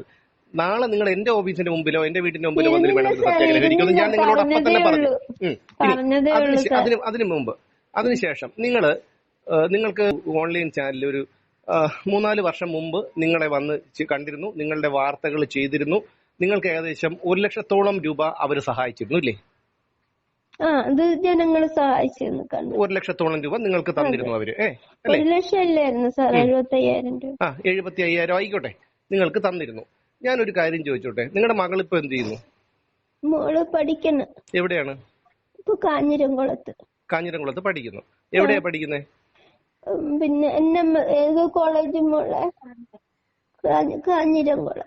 നാളെ നിങ്ങൾ എന്റെ ഓഫീസിന്റെ മുമ്പിലോ എന്റെ വീടിന്റെ മുമ്പിലോ വന്നിട്ട് വേണം വേണമെങ്കിൽ സത്യാഗ്രഹം ഇരിക്കുമെന്ന് ഞാൻ നിങ്ങളോട് അപ്പം തന്നെ പറഞ്ഞു. അതിന് അതിന് മുമ്പ് അതിനുശേഷം നിങ്ങൾ നിങ്ങൾക്ക് ഓൺലൈൻ ചാനലിൽ ഒരു മൂന്നാൽ വർഷം മുമ്പ് നിങ്ങളെ വന്ന് കണ്ടിരുന്നു നിങ്ങളുടെ വാർത്തകൾ ചെയ്തിരുന്നു. നിങ്ങൾക്ക് ഏകദേശം ഒരു ലക്ഷത്തോളം രൂപ അവർ സഹായിച്ചിരുന്നു ഇല്ലേ? ആ അത് ജനങ്ങൾ സഹായിച്ചെന്ന് കണ്ടു. ഒരു ലക്ഷത്തോളം രൂപ നിങ്ങൾക്ക് തന്നിരുന്നു അവർ. ഒരു ലക്ഷം അല്ലായിരുന്നു സാർ എഴുപത്തി അയ്യായിരം രൂപ. ആ എഴുപത്തി അയ്യായിരം ആയിക്കോട്ടെ. നിങ്ങൾക്ക് തന്നിരുന്നു. ഞാനൊരു കാര്യം ചോദിച്ചോട്ടെ. നിങ്ങളുടെ മകൾ ഇപ്പൊ എന്ത് ചെയ്യുന്നു? മോൾ പഠിക്കുന്നു. എവിടെയാണ്? ഇപ്പൊ കാഞ്ഞിരംകുളത്ത്. കാഞ്ഞിരംകുളത്ത് പഠിക്കുന്നു. എവിടെയാ പഠിക്കുന്നത് ഉം, പിന്നെ എന്നെ ഏത് കോളേജ് മോളെ? കാഞ്ഞ- കാഞ്ഞിരംകുളം.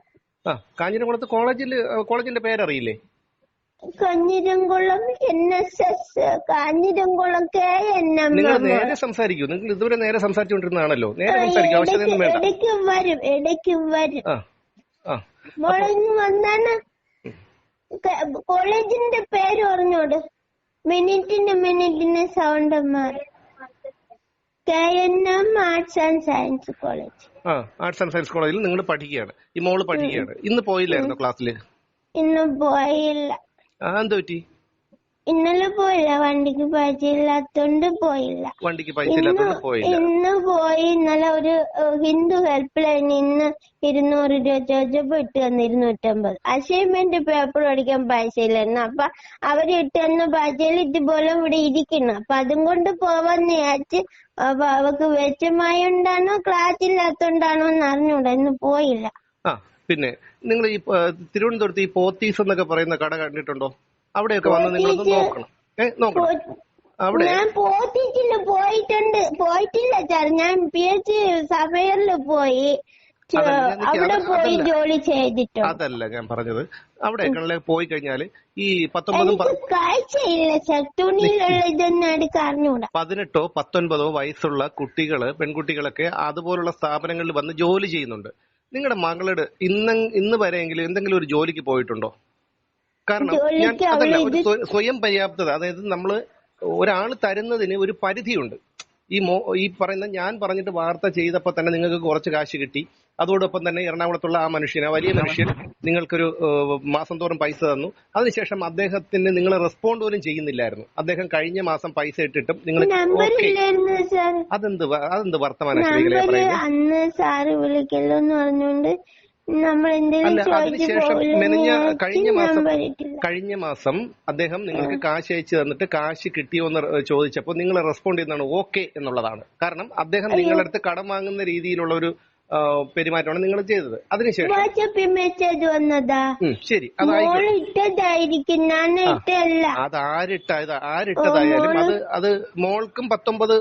ആ കാഞ്ഞിരംകുളത്ത് കോളേജിൽ കോളേജിന്റെ പേരറിയില്ലേ? Kanjiramkulam N S S Kanjiramkulam K N M നിങ്ങൾ നേരെ സംസാരിക്കൂ. നിങ്ങൾ ഇതുവരെ നേരെ സംസാരിച്ചുകൊണ്ടിരുന്നതാണല്ലോ. നേരെ സംസാരിക്കും. ആവശ്യമൊന്നും വേണ്ട. ഇടയ്ക്ക് വരും ഇടയ്ക്കും വരും. ആ ആ. മോളെ ഇങ്ങ് വന്നാണ്. കോളേജിന്റെ പേര് പറഞ്ഞോട്. മിനിറ്റിന് മിനിറ്റിന് സൗണ്ട് മാറി. K N M arts and science college ആ ആർട്സ് ആൻഡ് സയൻസ് കോളേജിൽ നിങ്ങൾ പഠിക്കുകയാണ്. ഈ മോൾ പഠിക്കുകയാണ്. ഇന്ന് പോയില്ലായിരുന്നു ക്ലാസ്സിൽ ഇന്ന് പോയില്ല. പറ്റി? ഇന്നലെ പോയില്ല വണ്ടിക്ക് പൈസ ഇല്ലാത്തോണ്ട് പോയില്ല ഇന്ന് പോയില്ല. ഇന്ന് പോയി ഇന്നലെ ഒരു ഏഹ്, ഹിന്ദു ഹെൽപ്പ് ലൈനിൽ നിന്ന് ഇരുന്നൂറ് രൂപ ചോദിച്ചപ്പോ ഇട്ട് തന്നു ഇരുന്നൂറ്റമ്പത്. അസൈൻമെന്റ് പേപ്പർ പഠിക്കാൻ പൈസ ഇല്ലായിരുന്നു. അപ്പൊ അവർ ഇട്ട് തന്ന പൈസയിൽ ഇതുപോലെ ഇവിടെ ഇരിക്കുന്നു. അപ്പൊ അതും കൊണ്ട് പോവാന്ന് വിചാരിച്ച് അപ്പൊ അവക്ക് വെച്ചമായോണ്ടാണോ ക്ലാസ് ഇല്ലാത്തോണ്ടാണോ എന്ന് അറിഞ്ഞൂടാ ഇന്ന് പോയില്ല. പിന്നെ നിങ്ങൾ ഈ തിരുവനന്തപുരത്ത് ഈ പോത്തീസ് എന്നൊക്കെ പറയുന്ന കട കണ്ടിട്ടുണ്ടോ? അവിടെയൊക്കെ വന്ന് നിങ്ങൾ ഒന്ന് നോക്കണം. ഏ നോക്കണം. അവിടെ ഞാൻ പോയിട്ടില്ല പോയിട്ടുണ്ട്. പോയിട്ടില്ല സാർ. ഞാൻ പി എച്ച് സഫയറിൽ പോയി. അതല്ല, അവിടെ പോയി ജോലി അതല്ല ഞാൻ പറഞ്ഞത്. അവിടെ പോയി കഴിഞ്ഞാൽ ഈ പത്തൊമ്പതും എനിക്ക് പ- കാഴ്ചയില്ല സാർ. തുണിയിലുള്ള ഇതൊന്നും എടുക്കാൻ അറിഞ്ഞൂടാ. പതിനെട്ടോ പത്തൊൻപതോ വയസ്സുള്ള കുട്ടികൾ പെൺകുട്ടികളൊക്കെ അതുപോലുള്ള സ്ഥാപനങ്ങളിൽ വന്ന് ജോലി ചെയ്യുന്നുണ്ട്. നിങ്ങളുടെ മകളുടെ ഇന്ന് ഇന്ന് വരെയെങ്കിലും എന്തെങ്കിലും ഒരു ജോലിക്ക് പോയിട്ടുണ്ടോ? കാരണം ഞാൻ അതല്ല ഒരു സ്വ- സ്വയം പര്യാപ്തത അതായത് നമ്മൾ ഒരാൾ തരുന്നതിന് ഒരു പരിധിയുണ്ട്. ഈ മോ ഈ പറയുന്ന ഞാൻ പറഞ്ഞിട്ട് വാർത്ത ചെയ്തപ്പോൾ തന്നെ നിങ്ങൾക്ക് കുറച്ച് കാശ് കിട്ടി. അതോടൊപ്പം തന്നെ എറണാകുളത്തുള്ള ആ മനുഷ്യൻ ആ വലിയ മനുഷ്യൻ നിങ്ങൾക്കൊരു മാസം തോറും പൈസ തന്നു. അതിനുശേഷം അദ്ദേഹത്തിന് നിങ്ങൾ റെസ്പോണ്ട് പോലും ചെയ്യുന്നില്ലായിരുന്നു. അദ്ദേഹം കഴിഞ്ഞ മാസം പൈസ ഇട്ടിട്ടും നിങ്ങൾ അതെന്ത് അതെന്ത് വർത്തമാന അന്ന് സാറ് വിളിക്കല്ലോ എന്ന് പറഞ്ഞുകൊണ്ട് അല്ല അതിനുശേഷം മെനഞ്ഞ കഴിഞ്ഞ മാസം കഴിഞ്ഞ മാസം അദ്ദേഹം നിങ്ങൾക്ക് കാശ് അയച്ചു തന്നിട്ട് കാശ് കിട്ടിയോ എന്ന് ചോദിച്ചപ്പോൾ നിങ്ങൾ റെസ്പോണ്ട് ചെയ്യുന്നതാണ് ഓക്കെ എന്നുള്ളതാണ്. കാരണം അദ്ദേഹം നിങ്ങളുടെ അടുത്ത് കടം വാങ്ങുന്ന രീതിയിലുള്ള ഒരു പെരുമാറ്റമാണ് നിങ്ങൾ ചെയ്തത്. അതിനുശേഷം. വാട്സപ്പിൽ മെസ്സേജ് വന്നതാ. ശരി അതായിരിക്കും അത് ആരിട്ട ആരിട്ടതായാലും അത് അത് മോൾക്കും പത്തൊമ്പത്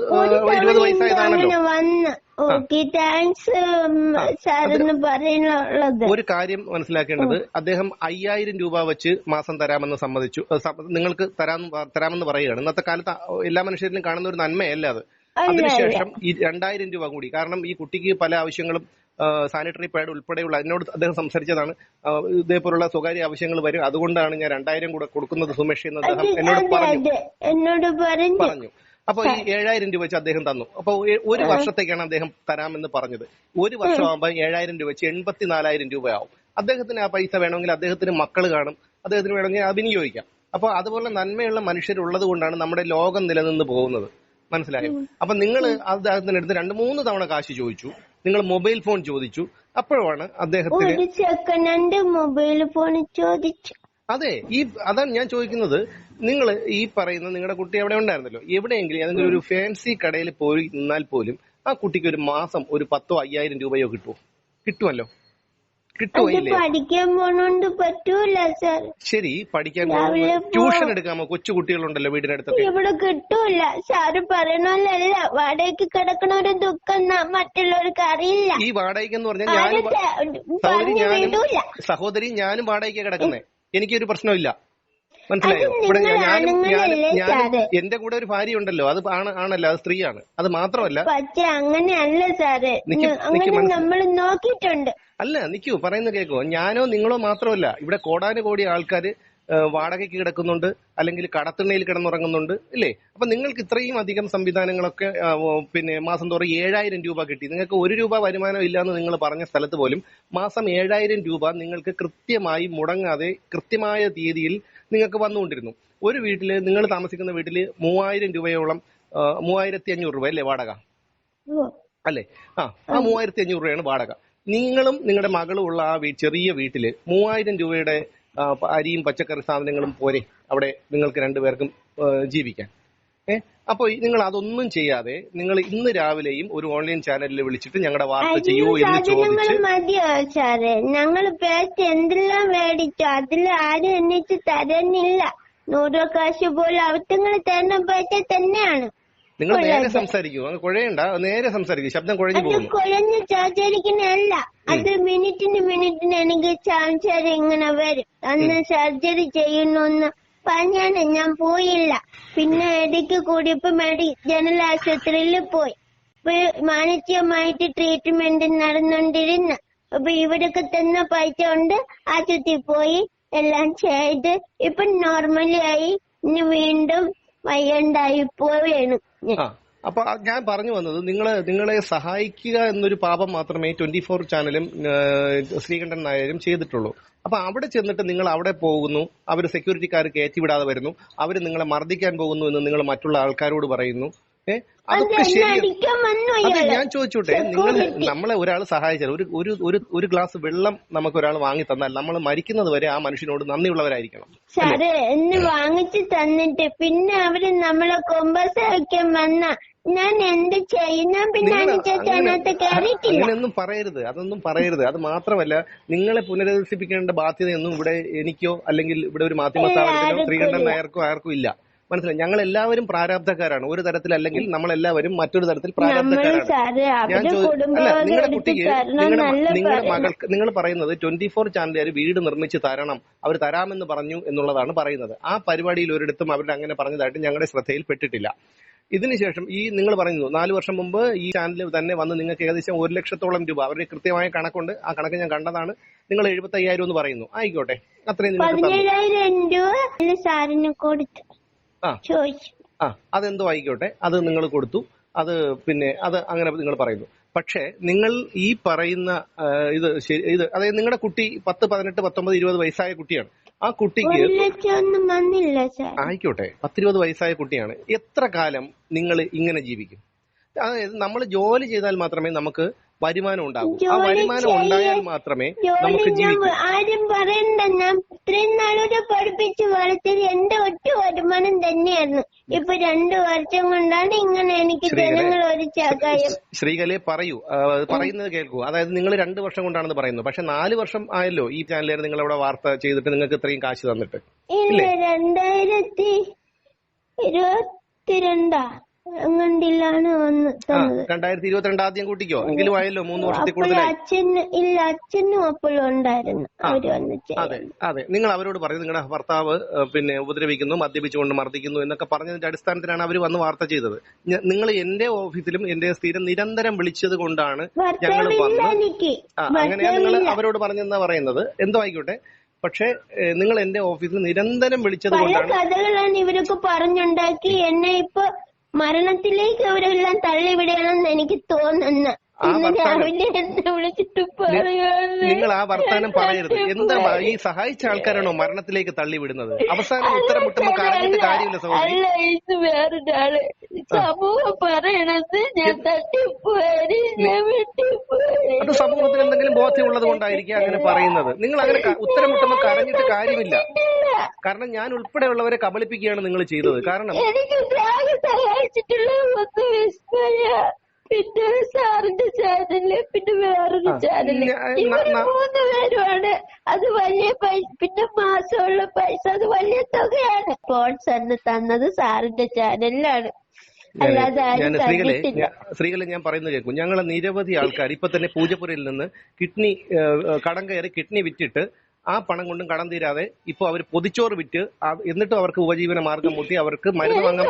ഇരുപത് വയസ്സായതാണല്ലോ. ഒരു കാര്യം മനസ്സിലാക്കേണ്ടത് അദ്ദേഹം അയ്യായിരം രൂപ വെച്ച് മാസം തരാമെന്ന് സമ്മതിച്ചു. നിങ്ങൾക്ക് തരാം തരാമെന്ന് പറയുകയാണ്. ഇന്നത്തെ കാലത്ത് എല്ലാ മനുഷ്യരിലും കാണുന്ന ഒരു നന്മയല്ല അത്. അതിനുശേഷം ഈ രണ്ടായിരം രൂപ കൂടി. കാരണം ഈ കുട്ടിക്ക് പല ആവശ്യങ്ങളും സാനിറ്ററി പാഡ് ഉൾപ്പെടെയുള്ള അതിനോട് അദ്ദേഹം സംസാരിച്ചതാണ്. ഇതേപോലുള്ള സ്വകാര്യ ആവശ്യങ്ങൾ വരും. അതുകൊണ്ടാണ് ഞാൻ രണ്ടായിരം കൂടെ കൊടുക്കുന്നത് സുമേഷ് എന്ന് അദ്ദേഹം എന്നോട് പറഞ്ഞു. അതെ എന്നോട് പറഞ്ഞു. പറഞ്ഞു. അപ്പൊ ഈ ഏഴായിരം രൂപ വെച്ച് അദ്ദേഹം തന്നു. അപ്പൊ ഒരു വർഷത്തേക്കാണ് അദ്ദേഹം തരാമെന്ന് പറഞ്ഞത്. ഒരു വർഷമാകുമ്പോൾ ഏഴായിരം രൂപ വെച്ച് എൺപത്തിനാലായിരം രൂപയാവും. അദ്ദേഹത്തിന് ആ പൈസ വേണമെങ്കിൽ അദ്ദേഹത്തിന് മക്കൾ കാണും. അദ്ദേഹത്തിന് വേണമെങ്കിൽ അത് വിനിയോഗിക്കാം. അപ്പൊ അതുപോലെ നന്മയുള്ള മനുഷ്യരുള്ളത് കൊണ്ടാണ് നമ്മുടെ ലോകം നിലനിന്ന് പോകുന്നത്. മനസ്സിലായോ? അപ്പൊ നിങ്ങൾ അദ്ദേഹത്തിന്റെ അടുത്ത് രണ്ട് മൂന്ന് തവണ കാശ് ചോദിച്ചു. നിങ്ങൾ മൊബൈൽ ഫോൺ ചോദിച്ചു. അപ്പോഴാണ് അദ്ദേഹത്തിന് മൊബൈൽ ഫോൺ ചോദിച്ചു. അതെ ഈ അതാണ് ഞാൻ ചോദിക്കുന്നത്. നിങ്ങൾ ഈ പറയുന്ന നിങ്ങളുടെ കുട്ടി എവിടെ ഉണ്ടായിരുന്നല്ലോ. എവിടെയെങ്കിലും ഏതെങ്കിലും ഒരു ഫാൻസി കടയിൽ പോയി നിന്നാൽ പോലും ആ കുട്ടിക്ക് ഒരു മാസം ഒരു പത്തോ അയ്യായിരം രൂപയോ കിട്ടുമോ കിട്ടുമല്ലോ ശരി പഠിക്കാൻ ട്യൂഷൻ എടുക്കാമോ? കൊച്ചു കുട്ടികളുണ്ടല്ലോ വീടിനടുത്തൊക്കെ. വാടകയ്ക്ക് ഈ വാടകയ്ക്ക് എന്ന് പറഞ്ഞാൽ ഞാനും സഹോദരി ഞാനും സഹോദരി ഞാനും വാടകയ്ക്ക് കിടക്കുന്നേ. എനിക്കൊരു പ്രശ്നമില്ല മനസ്സിലായോ? ഇവിടെ ഞാനും ഞാനും ഞാനും എന്റെ കൂടെ ഒരു ഭാര്യ ഉണ്ടല്ലോ. അത് ആണ് ആണല്ലോ. അത് സ്ത്രീയാണ്. അത് മാത്രമല്ല നിക്ക് മനസ്സ്- അല്ല നിക്കൂ പറയുന്നത് കേക്കോ. ഞാനോ നിങ്ങളോ മാത്രമല്ല. ഇവിടെ കോടാനുകോടി ആൾക്കാർ വാടകയ്ക്ക് കിടക്കുന്നുണ്ട്. അല്ലെങ്കിൽ കടത്തിണ്ണയിൽ കിടന്നുറങ്ങുന്നുണ്ട്. ഇല്ലേ? അപ്പൊ നിങ്ങൾക്ക് ഇത്രയും അധികം സംവിധാനങ്ങളൊക്കെ ഏഹ് പിന്നെ മാസം തോറും ഏഴായിരം രൂപ കിട്ടി. നിങ്ങൾക്ക് ഒരു രൂപ വരുമാനം ഇല്ലാന്ന് നിങ്ങൾ പറഞ്ഞ സ്ഥലത്ത് പോലും മാസം ഏഴായിരം രൂപ നിങ്ങൾക്ക് കൃത്യമായി മുടങ്ങാതെ കൃത്യമായ തീയതിയിൽ നിങ്ങൾക്ക് വന്നുകൊണ്ടിരുന്നു. ഒരു വീട്ടിൽ നിങ്ങൾ താമസിക്കുന്ന വീട്ടിൽ മൂവായിരം രൂപയോളം മൂവായിരത്തി അഞ്ഞൂറ് രൂപ അല്ലേ വാടക? അല്ലെ? ആ ആ മൂവായിരത്തി അഞ്ഞൂറ് രൂപയാണ് വാടക. നിങ്ങളും നിങ്ങളുടെ മകളും ഉള്ള ആ ചെറിയ വീട്ടിൽ മൂവായിരം രൂപയുടെ അരിയും പച്ചക്കറി സാധനങ്ങളും പോരെ അവിടെ നിങ്ങൾക്ക് രണ്ടുപേർക്കും ജീവിക്കാൻ. ഏ? അപ്പൊ നിങ്ങൾ അതൊന്നും ചെയ്യാതെ നിങ്ങൾ ഇന്ന് രാവിലെയും ഒരു ഓൺലൈൻ ചാനലിൽ വിളിച്ചിട്ട് ഞങ്ങളുടെ വാർത്ത ചെയ്യൂ എന്ന് ചോദിച്ചു ഞങ്ങൾ പേസ്റ്റ് എന്തെല്ലാം മേടിച്ചു? അതിൽ ആരും എന്നിട്ട് തരുന്നില്ല. നൂറ് കാശ് പോലും അവിടുത്തെ തരുന്ന പൈസ തന്നെയാണ്. നിങ്ങൾ നേരെ. സംസാരിക്കൂ. അങ്ങ് കുഴയണ്ട. നേരെ സംസാരിക്കൂ. ശബ്ദം കുഴഞ്ഞു പോകുന്നു. കുഴഞ്ഞ് സംസാരിക്കുന്നതല്ല അത് മിനിറ്റിന് മിനിറ്റിന് എനിക്ക് സംസാരം ഇങ്ങനെ വരും. അന്ന് സർജറി ചെയ്യുന്നു പറഞ്ഞാണ് ഞാൻ പോയില്ല. പിന്നെ ഇടയ്ക്ക് കൂടിയപ്പോ മെഡി ജനറൽ ആശുപത്രിയിൽ പോയി. ഇപ്പൊ മാനസികമായിട്ട് ട്രീറ്റ്മെന്റ് നടന്നുകൊണ്ടിരുന്നു അപ്പൊ ഇവരൊക്കെ തന്ന പൈസ കൊണ്ട് ആശുപത്രിയിൽ പോയി. എല്ലാം ചെയ്ത് ഇപ്പൊ നോർമലി ആയി. ഇനി വീണ്ടും വയ്യണ്ടായി പോവുകയാണ് ഞാൻ. അപ്പൊ ഞാൻ പറഞ്ഞു വന്നത് നിങ്ങളെ നിങ്ങളെ സഹായിക്കുക എന്നൊരു പാപം മാത്രമേ ട്വന്റി ഫോർ ചാനലും ശ്രീകണ്ഠൻ നായരും ചെയ്തിട്ടുള്ളൂ. അപ്പൊ അവിടെ ചെന്നിട്ട് നിങ്ങൾ അവിടെ പോകുന്നു. അവർ സെക്യൂരിറ്റിക്കാർ കയറ്റി വിടാതെ വരുന്നു. അവർ നിങ്ങളെ മർദ്ദിക്കാൻ പോകുന്നു എന്ന് നിങ്ങൾ മറ്റുള്ള ആൾക്കാരോട് പറയുന്നു. ഏഹ് അത് അതൊക്കെ എന്നെ ശരി അടിക്കാൻ വന്നു അതെ ഞാൻ ചോദിച്ചോട്ടെ നിങ്ങൾ നമ്മളെ ഒരാൾ സഹായിച്ചാൽ ഒരു ഒരു ഒരു ഒരു ഗ്ലാസ് വെള്ളം നമുക്ക് ഒരാൾ വാങ്ങി തന്നാൽ നമ്മൾ മരിക്കുന്നത് വരെ ആ മനുഷ്യനോട് നന്ദിയുള്ളവരായിരിക്കണം. സാറേ എന്നെ വാങ്ങിച്ചു തന്നിട്ട് പിന്നെ അവർ നമ്മളെ കൊമ്പസാക്കാൻ വന്ന ഞാൻ എന്ത് ചെയ്യുന്ന പിന്നെ നിങ്ങൾ അനുചേച്ചി അതിനകത്ത് കയറിയിട്ടില്ല അങ്ങനെയൊന്നും പറയരുത്. അതൊന്നും പറയരുത്. അത് മാത്രമല്ല നിങ്ങളെ പുനരധിവസിപ്പിക്കേണ്ട ബാധ്യതയൊന്നും ഇവിടെ എനിക്കോ അല്ലെങ്കിൽ ഇവിടെ ഒരു മാധ്യമ സ്ഥാപനത്തിനോ ആർക്കും ശ്രീകണ്ഠൻ. നായർക്കോ ആർക്കും ഇല്ല. മനസ്സിലായി? ഞങ്ങൾ എല്ലാവരും പ്രാരാബ്ധക്കാരാണ്. ഒരു തരത്തിൽ അല്ലെങ്കിൽ നമ്മൾ എല്ലാവരും മറ്റൊരു തരത്തിൽ പ്രാരാബ്ധക്കാരാണ്. ഞാൻ അല്ല നിങ്ങളുടെ കുട്ടിക്ക് നിങ്ങളുടെ നിങ്ങളുടെ മകൾക്ക് നിങ്ങൾ പറയുന്നത് ട്വന്റി ഫോർ ചാനലുകാർ വീട് നിർമ്മിച്ച് തരണം അവർ തരാമെന്ന് പറഞ്ഞു എന്നുള്ളതാണ് പറയുന്നത്. ആ പരിപാടിയിൽ ഒരിടത്തും അവരുടെ അങ്ങനെ പറഞ്ഞതായിട്ട് ഞങ്ങളുടെ ശ്രദ്ധയിൽ പെട്ടിട്ടില്ല. ഇതിനുശേഷം ഈ നിങ്ങൾ പറയുന്നു നാല് വർഷം മുമ്പ് ഈ ചാനലിൽ തന്നെ വന്ന് നിങ്ങൾക്ക് ഏകദേശം ഒരു ലക്ഷത്തോളം രൂപ അവരുടെ കൃത്യമായ കണക്കുണ്ട്. ആ കണക്ക് ഞാൻ കണ്ടതാണ്. നിങ്ങൾ എഴുപത്തി അയ്യായിരം എന്ന് പറയുന്നു. ആയിക്കോട്ടെ. അത്രയും ആ. അതെന്തോ ആയിക്കോട്ടെ. അത് നിങ്ങൾ കൊടുത്തു. അത് പിന്നെ അത് അങ്ങനെ നിങ്ങൾ പറയുന്നു. പക്ഷേ നിങ്ങൾ ഈ പറയുന്ന ഇത് ഇത് അതായത് നിങ്ങളുടെ കുട്ടി പത്ത് പതിനെട്ട് പത്തൊമ്പത് ഇരുപത് വയസ്സായ കുട്ടിയാണ്. ആ കുട്ടിക്ക് ആയിക്കോട്ടെ പത്തിരുപത് വയസ്സായ കുട്ടിയാണ്. എത്ര കാലം നിങ്ങൾ ഇങ്ങനെ ജീവിക്കും? അതായത് നമ്മൾ ജോലി ചെയ്താൽ മാത്രമേ നമുക്ക് വരുമാനം ഉണ്ടാകും. ആ വരുമാനം ഉണ്ടായാൽ മാത്രമേ നമുക്ക് ജീവിക്കാൻ ജീവിക്കൂ ആരും പറയണ്ട. ഞാൻ ഇത്രയും നാളൂടെ പഠിപ്പിച്ച് വളർത്തിയത് എന്റെ ഒറ്റ വരുമാനം തന്നെയായിരുന്നു. ഇപ്പൊ രണ്ടു വർഷം കൊണ്ടാണ് ഇങ്ങനെ എനിക്ക് ശ്രീകലെ, ജനങ്ങൾ ഒരു ചകായം. ശ്രീകലെ പറയൂ. പറയുന്നത് കേൾക്കൂ. അതായത് നിങ്ങൾ രണ്ട് വർഷം കൊണ്ടാണെന്ന് പറയുന്നു. പക്ഷെ നാല് വർഷം ആയല്ലോ ഈ ചാനലിൽ നിങ്ങൾ ഇവിടെ വാർത്ത ചെയ്തിട്ട് നിങ്ങൾക്ക് ഇത്രയും കാശ് തന്നിട്ട്. ഇല്ല? രണ്ടായിരത്തി ഇരുപത്തിരണ്ടാ. അങ്ങണ്ടിലാണ് വന്ന് തന്നത്. രണ്ടായിരത്തി ഇരുപത്തിരണ്ട് ആദ്യം കൂട്ടിക്കോ? എങ്കിലും ആയല്ലോ മൂന്ന് വർഷത്തിൽ കൂടുതൽ അച്ഛന് ഇല്ല അച്ഛനും അപ്പോഴും ഉണ്ടായിരുന്നു. അവർ വന്ന് അതെ അതെ. നിങ്ങൾ അവരോട് പറയും. നിങ്ങളുടെ ഭർത്താവ് പിന്നെ ഉപദ്രവിക്കുന്നു മദ്യപിച്ചുകൊണ്ട് മർദ്ദിക്കുന്നു എന്നൊക്കെ പറഞ്ഞതിന്റെ അടിസ്ഥാനത്തിലാണ് അവർ വന്ന് വാർത്ത ചെയ്തത്. നിങ്ങൾ എന്റെ ഓഫീസിലും എന്റെ സ്ഥിരം നിരന്തരം വിളിച്ചത് കൊണ്ടാണ് ഞങ്ങൾ വന്ന് എനിക്ക്. നിങ്ങൾ അവരോട് പറഞ്ഞെന്നാ പറയുന്നത്. എന്തോ ആയിക്കോട്ടെ. പക്ഷേ നിങ്ങൾ എന്റെ ഓഫീസിൽ നിരന്തരം വിളിച്ചത് കൊണ്ടാണ് കഥകളാണ് ഇവരൊക്കെ പറഞ്ഞുണ്ടാക്കി. എന്നെ ഇപ്പൊ മരണത്തിലേക്ക് അവരെല്ലാം തള്ളിവിടണമെന്ന് എനിക്ക് തോന്നുന്നു. ആ വർത്താനം- നിങ്ങൾ ആ വർത്താനം പറയരുത്. എന്താ ഈ സഹായിച്ച ആൾക്കാരാണോ മരണത്തിലേക്ക് തള്ളി വിടുന്നത് അവസാനം ഉത്തരം മുട്ടുമ്പോ കരഞ്ഞിട്ട് കാര്യമില്ല സഹോദരി. വേറൊരാൾ. സമൂഹം പറയണത് ഞാൻ തട്ടിപ്പോയി ഞാൻ വെട്ടിപ്പോയി. അത് സമൂഹത്തിന് എന്തെങ്കിലും ബോധ്യമുള്ളത് കൊണ്ടായിരിക്കും അങ്ങനെ പറയുന്നത്. നിങ്ങൾ അങ്ങനെ ഉത്തരം മുട്ടുമ്പോ കരഞ്ഞിട്ട് കാര്യമില്ല. കാരണം ഞാൻ ഉൾപ്പെടെയുള്ളവരെ കബളിപ്പിക്കുകയാണ് നിങ്ങൾ ചെയ്തത്. കാരണം എനിക്ക് സഹായിച്ചിട്ടുള്ള പിന്നെ സാറിന്റെ ചാനൽ പിന്നെ വേറൊരു ചാനൽ. ഇവർ മൂന്ന് പേരുമാണ്. അത് വലിയ പൈസ പിന്നെ മാസമുള്ള പൈസ അത് വലിയ തുകയാണ്. സ്പോൺസറിന് തന്നത് സാറിന്റെ ചാനലിലാണ്. അല്ലാതെ ഞാൻ ആരും സ്ത്രീകളെ തന്നിട്ടില്ല ശ്രീകളെ സ്ത്രീകളെ ഞാൻ പറയുന്നത് കേൾക്കും. ഞങ്ങളെ നിരവധി ആൾക്കാർ ഇപ്പൊ തന്നെ പൂജപ്പുരയിൽ നിന്ന് കിഡ്നി ഏഹ്, കടം കയറി കിഡ്നി വിറ്റിട്ട് ആ പണം കൊണ്ടും കടം തീരാതെ ഇപ്പൊ അവർ പൊതിച്ചോറ് വിറ്റ് എന്നിട്ട് അവർക്ക് ഉപജീവന മാർഗം മുട്ടി അവർക്ക് മരുന്ന് വാങ്ങാൻ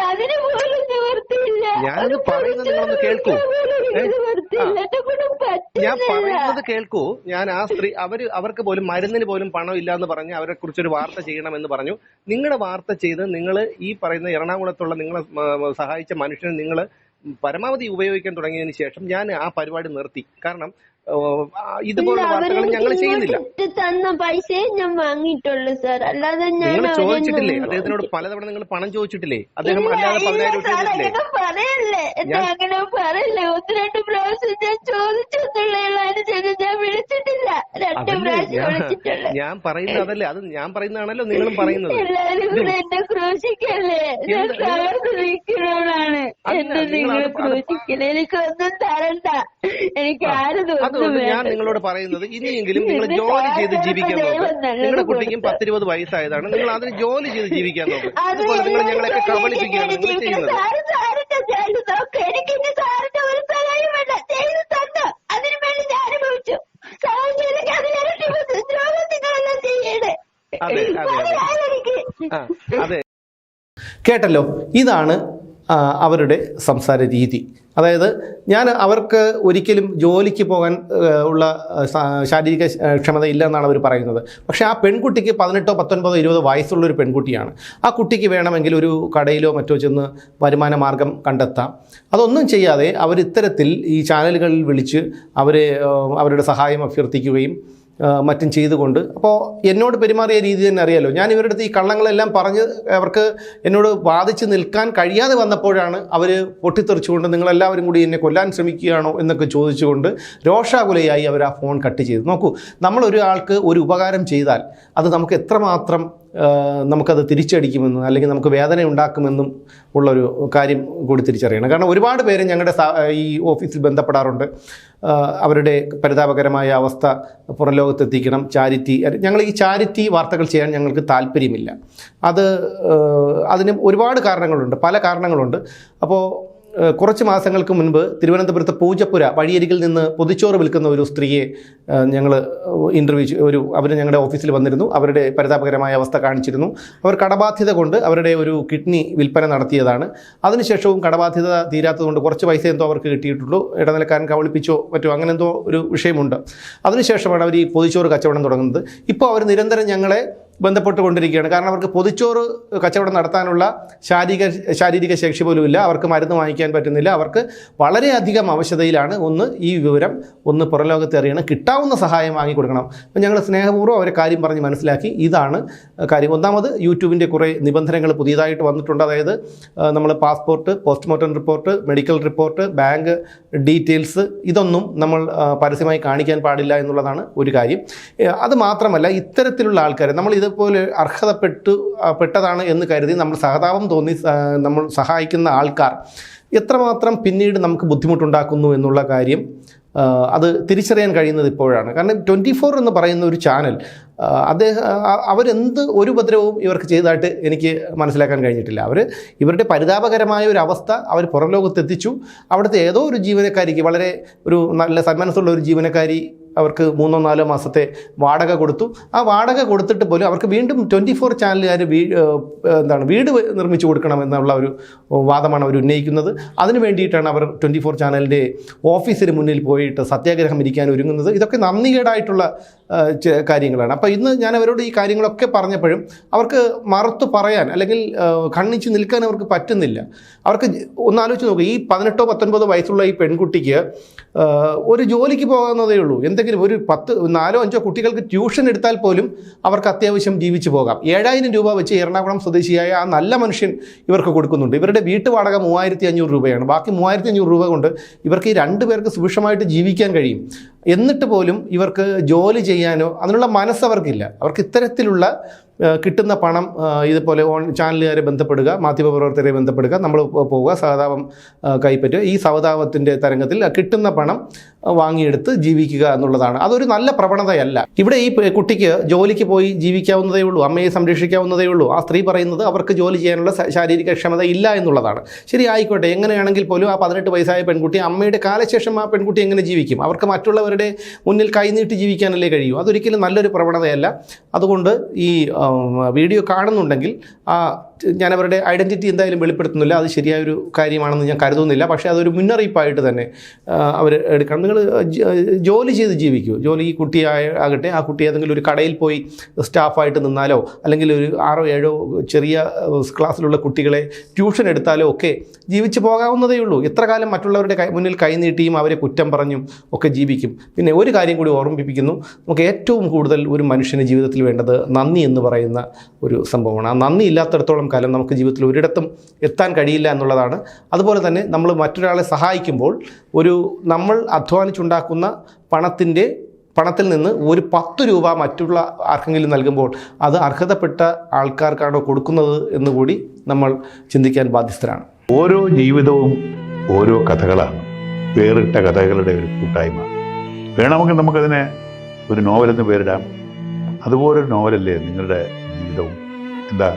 ഞാനത് പറയുന്നത് നിങ്ങളൊന്ന് കേൾക്കൂ. ഞാൻ പറയുന്നത് കേൾക്കൂ. ഞാൻ ആ സ്ത്രീ അവർ അവർക്ക് പോലും മരുന്നിന് പോലും പണം ഇല്ല എന്ന് പറഞ്ഞ് അവരെ കുറിച്ചൊരു വാർത്ത ചെയ്യണമെന്ന് പറഞ്ഞു. നിങ്ങളുടെ വാർത്ത ചെയ്ത് നിങ്ങൾ ഈ പറയുന്ന എറണാകുളത്തുള്ള നിങ്ങളെ സഹായിച്ച മനുഷ്യനെ നിങ്ങൾ പരമാവധി ഉപയോഗിക്കാൻ തുടങ്ങിയതിന് ശേഷം ഞാൻ ആ പരിപാടി നിർത്തി. കാരണം ഇതുപോലുള്ള വാർത്തകൾ ഞങ്ങൾ ചെയ്യുന്നില്ല. ഇട്ട് തന്ന ഞാൻ വാങ്ങിയിട്ടുള്ളൂ സാർ. അല്ലാതെ ഞാൻ നിങ്ങൾ ചോദിച്ചിട്ടില്ലേ? അദ്ദേഹത്തിനോട് പലതവണ നിങ്ങൾ പണം ചോദിച്ചിട്ടില്ലേ? അദ്ദേഹം അല്ലാതെ പതിനായിരം രൂപ പറയല്ലേ? ഞാൻ- പറയുന്നത് അതല്ലേ അത് ഞാൻ പറയുന്നതാണല്ലോ നിങ്ങളും [laughs] പറയുന്നത്. അല്ല, നിങ്ങൾ അത് അത് അതുകൊണ്ട് ഞാൻ നിങ്ങളോട് പറയുന്നത് ഇനിയെങ്കിലും നിങ്ങൾ ജോലി ചെയ്ത് ജീവിക്കാൻ നോക്കും. നിങ്ങളുടെ കുട്ടിക്കും. പത്തിരുപത് വയസ്സായതാണ്. നിങ്ങൾ അതിന് ജോലി ചെയ്ത് ജീവിക്കാൻ നോക്ക്. അതുപോലെ നിങ്ങൾ ഞങ്ങളെയൊക്കെ കബളിപ്പിക്കുകയാണ്. നിങ്ങൾ ചെയ്യുന്നത്. അത് അതെ, അതെ, കേട്ടല്ലോ. ഇതാണ് അവരുടെ സംസാര രീതി. അതായത് ഞാൻ അവർക്ക് ഒരിക്കലും ജോലിക്ക് പോകാൻ ഉള്ള ശാരീരിക ക്ഷമത ഇല്ല എന്നാണ് അവർ പറയുന്നത്. പക്ഷേ ആ പെൺകുട്ടിക്ക് പതിനെട്ടോ പത്തൊൻപതോ ഇരുപതോ വയസ്സുള്ള ഒരു പെൺകുട്ടിയാണ്. ആ കുട്ടിക്ക് വേണമെങ്കിൽ ഒരു കടയിലോ മറ്റോ ചെന്ന് വരുമാന മാർഗം കണ്ടെത്താം. അതൊന്നും ചെയ്യാതെ അവർ ഇത്തരത്തിൽ ഈ ചാനലുകളിൽ വിളിച്ച് അവരെ അവരുടെ സഹായം അഭ്യർത്ഥിക്കുകയും മറ്റും ചെയ്തുകൊണ്ട്. അപ്പോൾ എന്നോട് പെരുമാറിയ രീതി തന്നെ അറിയാലോ. ഞാൻ ഇവരുടെ അടുത്ത് ഈ കള്ളങ്ങളെല്ലാം പറഞ്ഞ് അവർക്ക് എന്നോട് വാദിച്ച് നിൽക്കാൻ കഴിയാതെ വന്നപ്പോഴാണ് അവർ പൊട്ടിത്തെറിച്ചുകൊണ്ട് നിങ്ങളെല്ലാവരും കൂടി എന്നെ കൊല്ലാൻ ശ്രമിക്കുകയാണോ എന്നൊക്കെ ചോദിച്ചുകൊണ്ട് രോഷാകുലയായി അവർ ആ ഫോൺ കട്ട് ചെയ്തു. നോക്കൂ നമ്മൾ ആൾക്ക് ഒരു ഉപകാരം ചെയ്താൽ അത് നമുക്ക് എത്രമാത്രം നമുക്കത് തിരിച്ചടിക്കുമെന്നും അല്ലെങ്കിൽ നമുക്ക് വേദന ഉണ്ടാക്കുമെന്നും ഉള്ളൊരു കാര്യം കൂടി തിരിച്ചറിയണം. കാരണം ഒരുപാട് പേര് ഞങ്ങളുടെ ഈ ഓഫീസിൽ ബന്ധപ്പെടാറുണ്ട്. അവരുടെ പരിതാപകരമായ അവസ്ഥ പുറം ലോകത്തെത്തിക്കണം ചാരിറ്റി ഞങ്ങൾ ഈ ചാരിറ്റി വാർത്തകൾ ചെയ്യാൻ ഞങ്ങൾക്ക് താല്പര്യമില്ല. അത് അതിന് ഒരുപാട് കാരണങ്ങളുണ്ട്. പല കാരണങ്ങളുണ്ട്. അപ്പോൾ കുറച്ച് മാസങ്ങൾക്ക് മുൻപ് തിരുവനന്തപുരത്ത് പൂജപ്പുര വഴിയരികിൽ നിന്ന് പൊതിച്ചോറ് വിൽക്കുന്ന ഒരു സ്ത്രീയെ ഞങ്ങൾ ഇന്റർവ്യൂ ഒരു അവർ ഞങ്ങളുടെ ഓഫീസിൽ വന്നിരുന്നു. അവരുടെ പരിതാപകരമായ അവസ്ഥ കാണിച്ചിരുന്നു. അവർ കടബാധ്യത കൊണ്ട് അവരുടെ ഒരു കിഡ്നി വിൽപ്പന നടത്തിയതാണ്. അതിനുശേഷവും കടബാധ്യത തീരാത്തതുകൊണ്ട് കുറച്ച് പൈസ എന്തോ അവർക്ക് കിട്ടിയിട്ടുള്ളൂ. ഇടനിലക്കാരൻ കവളിപ്പിച്ചോ മറ്റോ അങ്ങനെ എന്തോ ഒരു വിഷയമുണ്ട്. അതിനുശേഷമാണ് അവർ ഈ പൊതിച്ചോറ് കച്ചവടം തുടങ്ങുന്നത്. ഇപ്പോൾ അവർ നിരന്തരം ഞങ്ങളെ ബന്ധപ്പെട്ടുകൊണ്ടിരിക്കുകയാണ്. കാരണം അവർക്ക് പൊതിച്ചോറ് കച്ചവടം നടത്താനുള്ള ശാരീരിക ശാരീരിക ശേഷി പോലും ഇല്ല അവർക്ക് മരുന്ന് വാങ്ങിക്കാൻ പറ്റുന്നില്ല. അവർക്ക് വളരെയധികം അവശതയിലാണ്. ഒന്ന് ഈ വിവരം ഒന്ന് പുറലോകത്ത് അറിയണം. കിട്ടാവുന്ന സഹായം വാങ്ങിക്കൊടുക്കണം. അപ്പം ഞങ്ങൾ സ്നേഹപൂർവം അവരെ കാര്യം പറഞ്ഞ് മനസ്സിലാക്കി. ഇതാണ് കാര്യം. ഒന്നാമത് യൂട്യൂബിന്റെ കുറേ നിബന്ധനകൾ പുതിയതായിട്ട് വന്നിട്ടുണ്ട്. അതായത് നമ്മൾ passport postmortem report medical report bank details ഇതൊന്നും നമ്മൾ പരസ്യമായി കാണിക്കാൻ പാടില്ല എന്നുള്ളതാണ് ഒരു കാര്യം. അത് മാത്രമല്ല ഇത്തരത്തിലുള്ള ആൾക്കാർ നമ്മൾ ഇതുപോലെ അർഹതപ്പെട്ടു പെട്ടതാണ് എന്ന് കരുതി നമ്മൾ സഹതാപം തോന്നി നമ്മൾ സഹായിക്കുന്ന ആൾക്കാർ എത്രമാത്രം പിന്നീട് നമുക്ക് ബുദ്ധിമുട്ടുണ്ടാക്കുന്നു എന്നുള്ള കാര്യം അത് തിരിച്ചറിയാൻ കഴിയുന്നത് ഇപ്പോഴാണ്. കാരണം ട്വന്റി ഫോർ എന്ന് പറയുന്ന ഒരു ചാനൽ അദ്ദേഹം അവരെന്ത് ഒരു ഉപദ്രവവും ഇവർക്ക് ചെയ്തതായിട്ട് എനിക്ക് മനസ്സിലാക്കാൻ കഴിഞ്ഞിട്ടില്ല. അവർ ഇവരുടെ പരിതാപകരമായ ഒരു അവസ്ഥ അവർ പുറം ലോകത്തെത്തിച്ചു. അവിടുത്തെ ഏതോ ഒരു ജീവനക്കാരിക്ക് വളരെ ഒരു നല്ല സന്മനസ്സുള്ള ഒരു ജീവനക്കാരി അവർക്ക് മൂന്നോ നാലോ മാസത്തെ വാടക കൊടുത്തു. ആ വാടക കൊടുത്തിട്ട് പോലും അവർക്ക് വീണ്ടും ട്വന്റി ഫോർ ചാനലുകാർ വീ എന്താണ് വീട് നിർമ്മിച്ചു കൊടുക്കണം എന്നുള്ള ഒരു വാദമാണ് അവർ ഉന്നയിക്കുന്നത്. അതിനു വേണ്ടിയിട്ടാണ് അവർ ട്വന്റി ഫോർ ചാനലിന്റെ ഓഫീസിന് മുന്നിൽ പോയിട്ട് സത്യാഗ്രഹം ഇരിക്കാൻ ഒരുങ്ങുന്നത്. ഇതൊക്കെ നന്ദികേടായിട്ടുള്ള കാര്യങ്ങളാണ്. അപ്പോൾ ഇന്ന് ഞാൻ അവരോട് ഈ കാര്യങ്ങളൊക്കെ പറഞ്ഞപ്പോഴും അവർക്ക് മറുത്തു പറയാൻ അല്ലെങ്കിൽ കണ്ണിച്ച് നിൽക്കാൻ അവർക്ക് പറ്റുന്നില്ല. അവർക്ക് ഒന്ന് ആലോചിച്ച് നോക്കുക ഈ പതിനെട്ടോ പത്തൊൻപതോ വയസ്സുള്ള ഈ പെൺകുട്ടിക്ക് ഒരു ജോലിക്ക് പോകുന്നതേ ഉള്ളൂ. എന്തെങ്കിലും ഒരു പത്ത് നാലോ അഞ്ചോ കുട്ടികൾക്ക് ട്യൂഷൻ എടുത്താൽ പോലും അവർക്ക് അത്യാവശ്യം ജീവിച്ചു പോകാം. ഏഴായിരം രൂപ വെച്ച് എറണാകുളം സ്വദേശിയായ ആ നല്ല മനുഷ്യൻ ഇവർക്ക് കൊടുക്കുന്നുണ്ട്. ഇവരുടെ വീട്ടു വാടക മൂവായിരത്തി അഞ്ഞൂറ് രൂപയാണ്. ബാക്കി മൂവായിരത്തി അഞ്ഞൂറ് രൂപ കൊണ്ട് ഇവർക്ക് ഈ രണ്ട് പേർക്ക് സുഭിക്ഷമായിട്ട് ജീവിക്കാൻ കഴിയും. എന്നിട്ട് പോലും ഇവർക്ക് ജോലി ചെയ്യാനോ അതിനുള്ള മനസ്സ് അവർക്കില്ല. അവർക്ക് ഇത്തരത്തിലുള്ള കിട്ടുന്ന പണം ഇതുപോലെ ഓൺ ചാനലുകാരെ ബന്ധപ്പെടുക മാധ്യമപ്രവർത്തകരെ ബന്ധപ്പെടുക നമ്മൾ പോവുക സഹതാപം കൈപ്പറ്റുക ഈ സഹതാപത്തിന്റെ തരംഗത്തിൽ കിട്ടുന്ന പണം വാങ്ങിയെടുത്ത് ജീവിക്കുക എന്നുള്ളതാണ്. അതൊരു നല്ല പ്രവണതയല്ല. ഇവിടെ ഈ കുട്ടിക്ക് ജോലിക്ക് പോയി ജീവിക്കാവുന്നതേ ഉള്ളൂ അമ്മയെ സംരക്ഷിക്കാവുന്നതേ ഉള്ളൂ. ആ സ്ത്രീ പറയുന്നത് അവർക്ക് ജോലി ചെയ്യാനുള്ള ശാരീരിക ക്ഷമത ഇല്ല എന്നുള്ളതാണ്. ശരി ആയിക്കോട്ടെ എങ്ങനെയാണെങ്കിൽ പോലും ആ പതിനെട്ട് വയസ്സായ പെൺകുട്ടി അമ്മയുടെ കാലശേഷം ആ പെൺകുട്ടി എങ്ങനെ ജീവിക്കും? അവർക്ക് മറ്റുള്ളവരുടെ മുന്നിൽ കൈനീട്ടി ജീവിക്കാനല്ലേ കഴിയൂ. അതൊരിക്കലും നല്ലൊരു പ്രവണതയല്ല. അതുകൊണ്ട് ഈ വീഡിയോ കാണുന്നുണ്ടെങ്കിൽ ആ ഞാൻ അവരുടെ ഐഡന്റിറ്റി എന്തായാലും വെളിപ്പെടുത്തുന്നില്ല. അത് ശരിയായൊരു കാര്യമാണെന്ന് ഞാൻ കരുതുന്നില്ല. പക്ഷേ അതൊരു മുന്നറിയിപ്പായിട്ട് തന്നെ അവർ എടുക്കണം. നിങ്ങൾ ജോലി ചെയ്ത് ജീവിക്കൂ. ജോലി ഈ കുട്ടിയായ ആകട്ടെ. ആ കുട്ടി ഏതെങ്കിലും ഒരു കടയിൽ പോയി സ്റ്റാഫായിട്ട് നിന്നാലോ അല്ലെങ്കിൽ ഒരു ആറോ ഏഴോ ചെറിയ ക്ലാസ്സിലുള്ള കുട്ടികളെ ട്യൂഷൻ എടുത്താലോ ഒക്കെ ജീവിച്ചു പോകാവുന്നതേ ഉള്ളൂ. എത്ര കാലം മറ്റുള്ളവരുടെ മുന്നിൽ കൈനീട്ടിയും അവരെ കുറ്റം പറഞ്ഞും ഒക്കെ ജീവിക്കും. പിന്നെ ഒരു കാര്യം കൂടി ഓർമ്മിപ്പിക്കുന്നു. നമുക്ക് ഏറ്റവും കൂടുതൽ ഒരു മനുഷ്യന് ജീവിതത്തിൽ വേണ്ടത് നന്ദി എന്ന് പറയുന്ന ഒരു സംഭവമാണ്. ആ നന്ദി ഇല്ലാത്തിടത്തോളം കാലം നമുക്ക് ജീവിതത്തിൽ ഒരിടത്തും എത്താൻ കഴിയില്ല എന്നുള്ളതാണ്. അതുപോലെ തന്നെ നമ്മൾ മറ്റൊരാളെ സഹായിക്കുമ്പോൾ ഒരു നമ്മൾ അധ്വാനിച്ചുണ്ടാക്കുന്ന പണത്തിന്റെ പണത്തിൽ നിന്ന് ഒരു പത്ത് രൂപ മറ്റുള്ള ആർക്കെങ്കിലും നൽകുമ്പോൾ അത് അർഹതപ്പെട്ട ആൾക്കാർക്കാണോ കൊടുക്കുന്നത് എന്ന് കൂടി നമ്മൾ ചിന്തിക്കാൻ ബാധ്യസ്ഥരാണ്. ഓരോ ജീവിതവും ഓരോ കഥകളാണ്. വേറിട്ട കഥകളുടെ ഒരു കൂട്ടായ്മ. വേണമെങ്കിൽ നമുക്കതിനെ ഒരു നോവലെന്ന് പേരിടാം. അതുപോലൊരു നോവലല്ലേ നിങ്ങളുടെ ജീവിതവും? എന്താ?